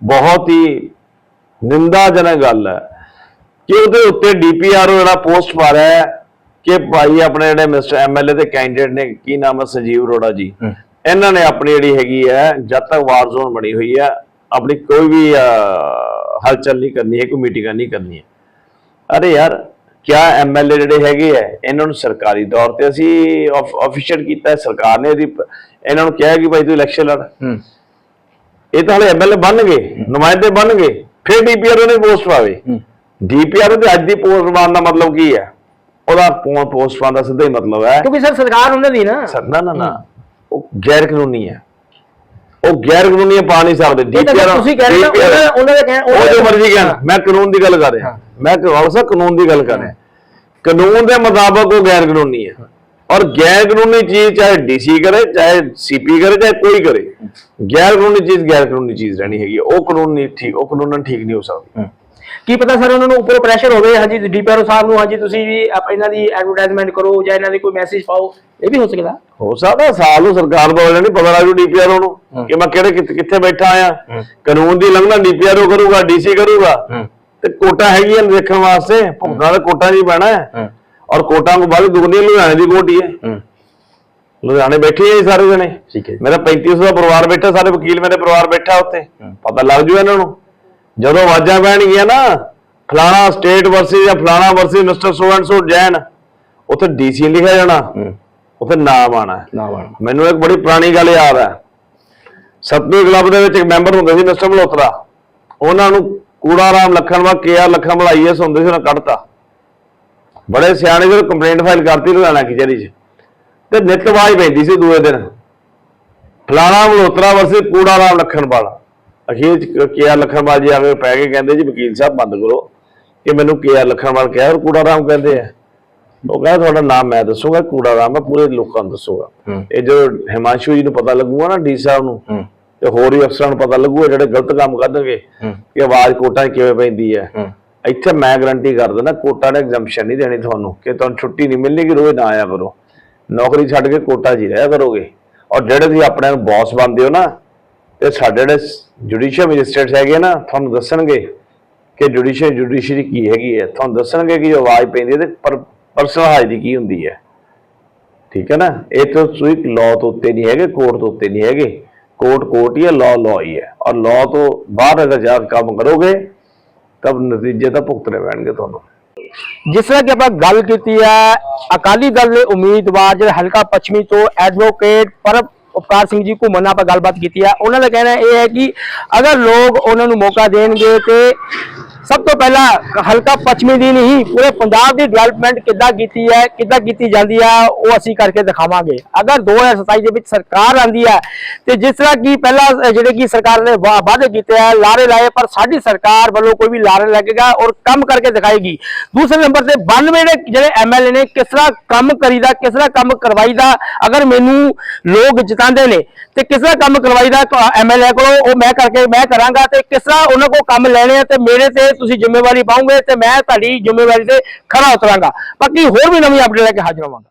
ਬਹੁਤ ਹੀ ਨਿੰਦਾਜਨਕ ਗੱਲ ਹੈ ਕਿ ਉਹਦੇ ਉੱਤੇ ਡੀਪੀਆਰਓ ਜਿਹੜਾ ਪੋਸਟ ਪਾ ਰਿਹਾ ਹੈ ਕਿ ਭਾਈ ਆਪਣੇ ਜਿਹੜੇ ਮਿਸਟਰ ਐਮਐਲਏ ਦੇ ਕੈਂਡੀਡੇਟ ਨੇ ਕੀ ਨਾਮ ਹੈ ਸੰਜੀਵ ਅਰੋੜਾ ਜੀ? ਇਹਨਾਂ ਨੇ ਆਪਣੀ ਜਿਹੜੀ ਹੈਗੀ ਹੈ ਜਦ ਤੱਕ ਵਾਰ ਜ਼ੋਨ ਬਣੀ ਹੋਈ ਹੈ ਆਪਣੀ ਕੋਈ ਵੀ ਹਲਚਲ ਨਹੀਂ ਕਰਨੀ ਹੈ ਕੋਈ ਮੀਟਿੰਗ ਨਹੀਂ ਕਰਨੀ ਹੈ। ਅਰੇ ਯਾਰ ਕਿਆ ਐਮਐਲਏ ਜਿਹੜੇ ਹੈਗੇ ਆ ਇਹਨਾਂ ਨੂੰ ਸਰਕਾਰੀ ਤੌਰ ਤੇ ਅਸੀਂ ਆਫੀਸ਼ੀਅਲ ਕੀਤਾ ਹੈ ਸਰਕਾਰ ਨੇ ਇਹਨਾਂ ਨੂੰ ਕਿਹਾ ਕਿ ਭਾਈ ਤੂੰ ਇਲੈਕਸ਼ਨ ਲੜ। ਇਹ ਤਾਂ ਹਲੇ ਐਮਐਲਏ ਬਣ ਗਏ ਨੁਮਾਇੰਦੇ ਬਣ ਗਏ ਫਿਰ ਡੀਪੀਆਰ ਨੇ ਪੋਸਟ ਪਾਵੇ। ਡੀਪੀਆਰ ਤੇ ਅੱਜ ਦੀ ਪੋਸਟ ਪਾਉਣ ਦਾ ਮਤਲਬ ਕੀ ਹੈ? ਉਹਦਾ ਪੋਸਟ ਪਾਉਣ ਦਾ ਸਿੱਧਾ ਹੀ ਮਤਲਬ ਹੈ। ਕਿਉਂਕਿ ਸਰ ਸਰਕਾਰ ਉਹਨਾਂ ਦੀ ਨਾ। ਸਰ ਨਾ ਨਾ ਨਾ। ਉਹ ਗੈਰ ਕਾਨੂੰਨੀ ਹੈ। ਉਹ ਗੈਰ ਕਾਨੂੰਨੀ ਪਾ ਨਹੀਂ ਸਕਦੇ। DPR ਤੁਸੀਂ ਕਹਿ ਰਹੇ ਹੋ ਉਹਨਾਂ- ਦੇ ਕਹਿਣ ਉਹ ਜੋ ਮਰਜ਼ੀ ਕਹਿਣ। ਮੈਂ ਕਾਨੂੰਨ ਦੀ ਗੱਲ ਕਰ ਰਿਹਾ। ਮੈਂ ਕਹਾਉਂ ਸਾ ਕਾਨੂੰਨ ਦੀ ਗੱਲ ਕਰ ਰਿਹਾ। ਕਾਨੂੰਨ ਦੇ ਮੁਤਾਬਕ ਉਹ ਗੈਰ ਕਾਨੂੰਨੀ ਹੈ। ਔਰ ਗੈਰ ਕਾਨੂੰਨੀ ਚੀਜ਼ ਚਾਹੇ ਡੀਸੀ ਕਰੇ ਚਾਹੇ ਸੀਪੀ ਕਰੇ ਚਾਹੇ ਕੋਈ ਕਰੇ। ਗੈਰ ਕਾਨੂੰਨੀ ਚੀਜ਼ ਗੈਰ ਕਾਨੂੰਨੀ ਚੀਜ਼ ਰਹਿਣੀ ਹੈਗੀ। ਉਹ ਕਾਨੂੰਨ ਨਹੀਂ ਠੀਕ ਉਹ ਕਾਨੂੰਨ ਠੀਕ ਨਹੀਂ ਹੋ ਸਕਦੀ। ਕੀ ਪਤਾ ਸਰ ਉਹਨਾਂ ਨੂੰ ਉੱਪਰੋਂ ਪ੍ਰੈਸ਼ਰ ਹੋਵੇ ਹਾਂਜੀ ਡੀਪੀਆਰਓ ਸਾਹਿਬ ਨੂੰ ਹਾਂਜੀ ਤੁਸੀਂ ਵੀ ਇਹਨਾਂ ਦੀ ਐਡਵਰਟਾਈਜ਼ਮੈਂਟ ਕਰੋ ਜਾਂ ਇਹਨਾਂ ਦੀ ਕੋਈ ਮੈਸੇਜ ਪਾਓ ਇਹ ਵੀ ਹੋ ਸਕਦਾ। ਹੋ ਸਕਦਾ ਸਾਲ ਨੂੰ ਸਰਕਾਰ ਬਦਲ ਨਹੀਂ ਪਤਾ ਲੱਗੂ ਡੀਪੀਆਰ ਨੂੰ ਕਿ ਮੈਂ ਕਿਹੜੇ ਕਿੱਥੇ- ਬੈਠਾ ਆ। ਕਾਨੂੰਨ ਦੀ ਲੰਘਣਾ ਡੀਪੀਆਰ ਕਰੂਗਾ ਡੀਸੀ ਕਰੂਗਾ। ਤੇ ਕੋਟਾ ਹੈਗੀਆਂ ਦੇਖਣ ਵਾਸਤੇ ਭੁਗਤਾਨ ਦਾ ਕੋਟਾ ਨਹੀਂ ਪੈਣਾ। ਹੈ। ਔਰ ਕੋਟਾਂ ਕੋ ਬਾਅਦ ਦੁਗਣੀ ਲੁਧਿਆਣੇ ਦੀ ਕੋਟੀ ਹੈ ਲੁਧਿਆਣੇ ਬੈਠੇ ਆ ਸਾਰੇ ਜਣੇ। ਠੀਕ ਹੈ ਮੇਰਾ 3500 ਦਾ ਪਰਿਵਾਰ ਬੈਠਾ ਸਾਰੇ ਵਕੀਲ ਮੇਰੇ ਪਰਿਵਾਰ ਬੈਠਾ ਉੱਥੇ। ਪਤਾ ਲੱਗ ਜੂ ਇਹਨਾਂ ਨੂੰ। ਜਦੋਂ ਆਵਾਜ਼ਾਂ ਪੈਣਗੀਆਂ ਨਾ ਫਲਾਣਾ ਸਟੇਟ ਵਰਸੀ ਜਾਂ ਫਲਾਣਾ versus mister so and so Jain ਉੱਥੇ ਡੀਸੀ ਲਿਖਿਆ ਜਾਣਾ ਉੱਥੇ ਨਾਮ ਆਣਾ। ਮੈਨੂੰ ਇੱਕ ਬੜੀ ਪੁਰਾਣੀ ਗੱਲ ਯਾਦ ਹੈ। ਸਤਵੀਂ ਕਲੱਬ ਦੇ ਵਿੱਚ ਇੱਕ ਮੈਂਬਰ ਹੁੰਦੇ ਸੀ ਮਿਸਟਰ ਮਲਹੋਤਰਾ। ਉਹਨਾਂ ਨੂੰ ਕੂੜਾ ਰਾਮ ਲਖਨਵਾ ਕੇਆਰ ਲਖਨ ਬਲਾਈਐਸ ਹੁੰਦੇ ਸੀ ਉਹਨਾਂ ਕੱਢਤਾ। ਬੜੇ ਸਿਆਣੇ ਜਿਹੇ ਕੰਪਲੇਂਟ ਫਾਈਲ ਕਰਤੀ ਲੁਧਿਆਣਾ ਕਚਹਿਰੀ 'ਚ ਤੇ ਨਿਤਵਾਜ ਪੈਂਦੀ ਸੀ ਦੂਏ ਦਿਨ। ਫਲਾਣਾ ਮਲੋਤਰਾ ਵਰਸੇ ਕੂੜਾ ਰਾਮ ਲਖਣਵਾਲ। ਅਖੀਰ ਚ ਕਿਆ ਲਖਣਵਾਲ ਜੀ ਆ ਕੇ ਪੈ ਕੇ ਕਹਿੰਦੇ ਜੀ ਵਕੀਲ ਸਾਹਿਬ ਬੰਦ ਕਰੋ। ਕਿ ਮੈਨੂੰ ਕਿਆ ਲਖਣਵਾਲ ਕਿਹਾ ਔਰ ਕੂੜਾ ਰਾਮ ਕਹਿੰਦੇ ਆ। ਉਹ ਕਹਿੰਦਾ ਤੁਹਾਡਾ ਨਾਮ ਮੈਂ ਦੱਸੂਗਾ ਕੂੜਾ ਰਾਮ ਮੈਂ ਪੂਰੇ ਲੋਕਾਂ ਨੂੰ ਦੱਸੂਗਾ। ਹੂੰ। ਇਹ ਜੋ ਹਿਮਾਂਸ਼ੂ ਜੀ ਨੂੰ ਪਤਾ ਲੱਗੂਗਾ ਨਾ ਡੀ ਸਾਹਿਬ ਨੂੰ ਹੂੰ। ਤੇ ਹੋਰ ਵੀ ਅਫਸਰਾਂ ਨੂੰ ਪਤਾ ਲੱਗੂਗਾ ਜਿਹੜੇ ਗਲਤ ਕੰਮ ਕਰਨਗੇ ਹੂੰ। ਕਿ ਆਵਾਜ਼ ਕੋਟਾਂ ਕਿਵੇਂ ਪੈਂਦੀ ਹੈ। ਹੂੰ। ਇੱਥੇ ਮੈਂ ਗਾਰੰਟੀ ਕਰ ਦਿੰਦਾ ਕੋਟਾ ਨੇ ਐਗਜ਼ੈਂਪਸ਼ਨ ਨਹੀਂ ਦੇਣੀ ਤੁਹਾਨੂੰ ਕਿ ਤੁਹਾਨੂੰ ਛੁੱਟੀ ਨਹੀਂ ਮਿਲਣੀ ਕਿ ਰੋਜ਼ ਨਾ ਆਇਆ ਕਰੋ। ਨੌਕਰੀ ਛੱਡ ਕੇ ਕੋਟਾ ਹੀ ਰਹਿਆ ਕਰੋਗੇ। ਔਰ ਜਿਹੜੇ ਤੁਸੀਂ ਆਪਣੇ ਨੂੰ ਬੌਸ ਬਣਦੇ ਹੋ ਨਾ ਤੇ ਸਾਡੇ ਜਿਹੜੇ ਜੁਡੀਸ਼ੀਅਲ ਮੈਜਿਸਟ੍ਰੇਟਸ ਹੈਗੇ ਨਾ, ਤੁਹਾਨੂੰ ਦੱਸਣਗੇ ਕਿ ਜੁਡੀਸ਼ੀਅਲ ਜੁਡੀਸ਼ਰੀ ਕੀ ਹੈਗੀ ਹੈ। ਤੁਹਾਨੂੰ ਦੱਸਣਗੇ ਕਿ ਜੋ ਆਵਾਜ਼ ਪੈਂਦੀ ਹੈ ਤੇ ਪਰਸਨਲ ਹਾਜ਼ਰੀ ਕੀ ਹੁੰਦੀ ਹੈ। ਠੀਕ ਹੈ ਨਾ? ਇਹ ਤਾਂ ਤੁਸੀਂ ਲਾਅ ਤੋਂ ਉੱਤੇ ਨਹੀਂ ਹੈਗੇ ਕੋਰਟ ਤੋਂ ਉੱਤੇ ਨਹੀਂ ਹੈਗੇ। ਕੋਰਟ ਕੋਰਟ ਹੀ ਹੈ ਲਾਅ ਲਾਅ ਹੀ ਹੈ। ਔਰ ਲਾਅ ਤੋਂ ਬਾਹਰ ਅਗਰ ਜਾ ਕੰਮ ਕਰੋਗੇ ਤਬ ਨਤੀਜੇ ਤਾਂ ਭੁਗਤਣੇ ਪੈਣਗੇ ਤੁਹਾਨੂੰ। ਜਿਸ ਤਰ੍ਹਾਂ ਕਿ ਆਪਾਂ ਗੱਲ ਕੀਤੀ ਹੈ, ਅਕਾਲੀ ਦਲ ਦੇ ਉਮੀਦਵਾਰ ਜਿਹੜੇ ਹਲਕਾ ਪੱਛਮੀ ਤੋਂ ਐਡਵੋਕੇਟ ਪਰਮ ਉਪਕਾਰ ਸਿੰਘ ਜੀ ਘੁੰਮਣ ਨਾਲ ਆਪਾਂ ਗੱਲਬਾਤ ਕੀਤੀ ਹੈ ਉਹਨਾਂ ਦਾ ਕਹਿਣਾ ਇਹ ਹੈ ਕਿ ਅਗਰ ਲੋਕ ਉਹਨਾਂ ਨੂੰ ਮੌਕਾ ਦੇਣਗੇ ਤੇ ਸਭ ਤੋਂ ਪਹਿਲਾਂ ਹਲਕਾ ਪੱਛਮੀ ਦੀ ਨਹੀਂ, ਪੂਰੇ ਪੰਜਾਬ ਦੀ ਡਿਵੈਲਪਮੈਂਟ ਕਿੱਦਾਂ ਕੀਤੀ ਹੈ, ਕਿੱਦਾਂ ਕੀਤੀ ਜਾਂਦੀ ਹੈ ਉਹ ਅਸੀਂ ਕਰਕੇ ਦਿਖਾਵਾਂਗੇ। ਅਗਰ 2027 ਦੇ ਵਿੱਚ ਸਰਕਾਰ ਆਂਦੀ ਹੈ ਤੇ ਜਿਸ ਤਰ੍ਹਾਂ ਕਿ ਪਹਿਲਾਂ ਜਿਹੜੇ ਕਿ ਸਰਕਾਰ ਨੇ ਵਾ- ਵਾਅਦੇ ਕੀਤੇ ਆ, ਲਾਰੇ ਲਾਏ, ਪਰ ਸਾਡੀ ਸਰਕਾਰ ਵੱਲੋਂ ਕੋਈ ਵੀ ਲਾਰੇ ਲੱਗੇਗਾ ਔਰ ਕੰਮ ਕਰਕੇ ਦਿਖਾਏਗੀ। ਦੂਸਰੇ ਨੰਬਰ ਤੇ 92 ਦੇ ਜਿਹੜੇ ਐਮਐਲਏ ਨੇ, ਕਿਸ ਤਰ੍ਹਾਂ ਕੰਮ ਕਰੀਦਾ, ਕਿਸ ਤਰ੍ਹਾਂ ਕੰਮ ਕਰਵਾਈਦਾ, ਅਗਰ ਮੈਨੂੰ ਲੋਕ ਜਿਤਾਉਂਦੇ ਨੇ, ਤੇ ਕਿਸ ਤਰ੍ਹਾਂ ਕੰਮ ਕਰਵਾਈਦਾ ਐਮਐਲਏ ਕੋਲੋਂ ਉਹ ਮੈਂ ਕਰਕੇ, ਮੈਂ ਕਰਾਂਗਾ, ਤੇ ਕਿਸ ਤਰ੍ਹਾਂ ਉਹਨਾਂ ਕੋਲ ਕੰਮ ਲੈਣੇ ਆ, ਤੇ ਮੇਰੇ ਤੇ ਤੁਸੀਂ ਜ਼ਿੰਮੇਵਾਰੀ ਪਾਉਂਗੇ ਤੇ ਮੈਂ ਤੁਹਾਡੀ ਜ਼ਿੰਮੇਵਾਰੀ ਤੇ ਖਰਾ ਉਤਰਾਂਗਾ। ਬਾਕੀ ਹੋਰ ਵੀ ਨਵੀਂ ਅਪਡੇਟ ਲੈ ਕੇ ਹਾਜ਼ਰ ਹੋਵਾਂਗਾ।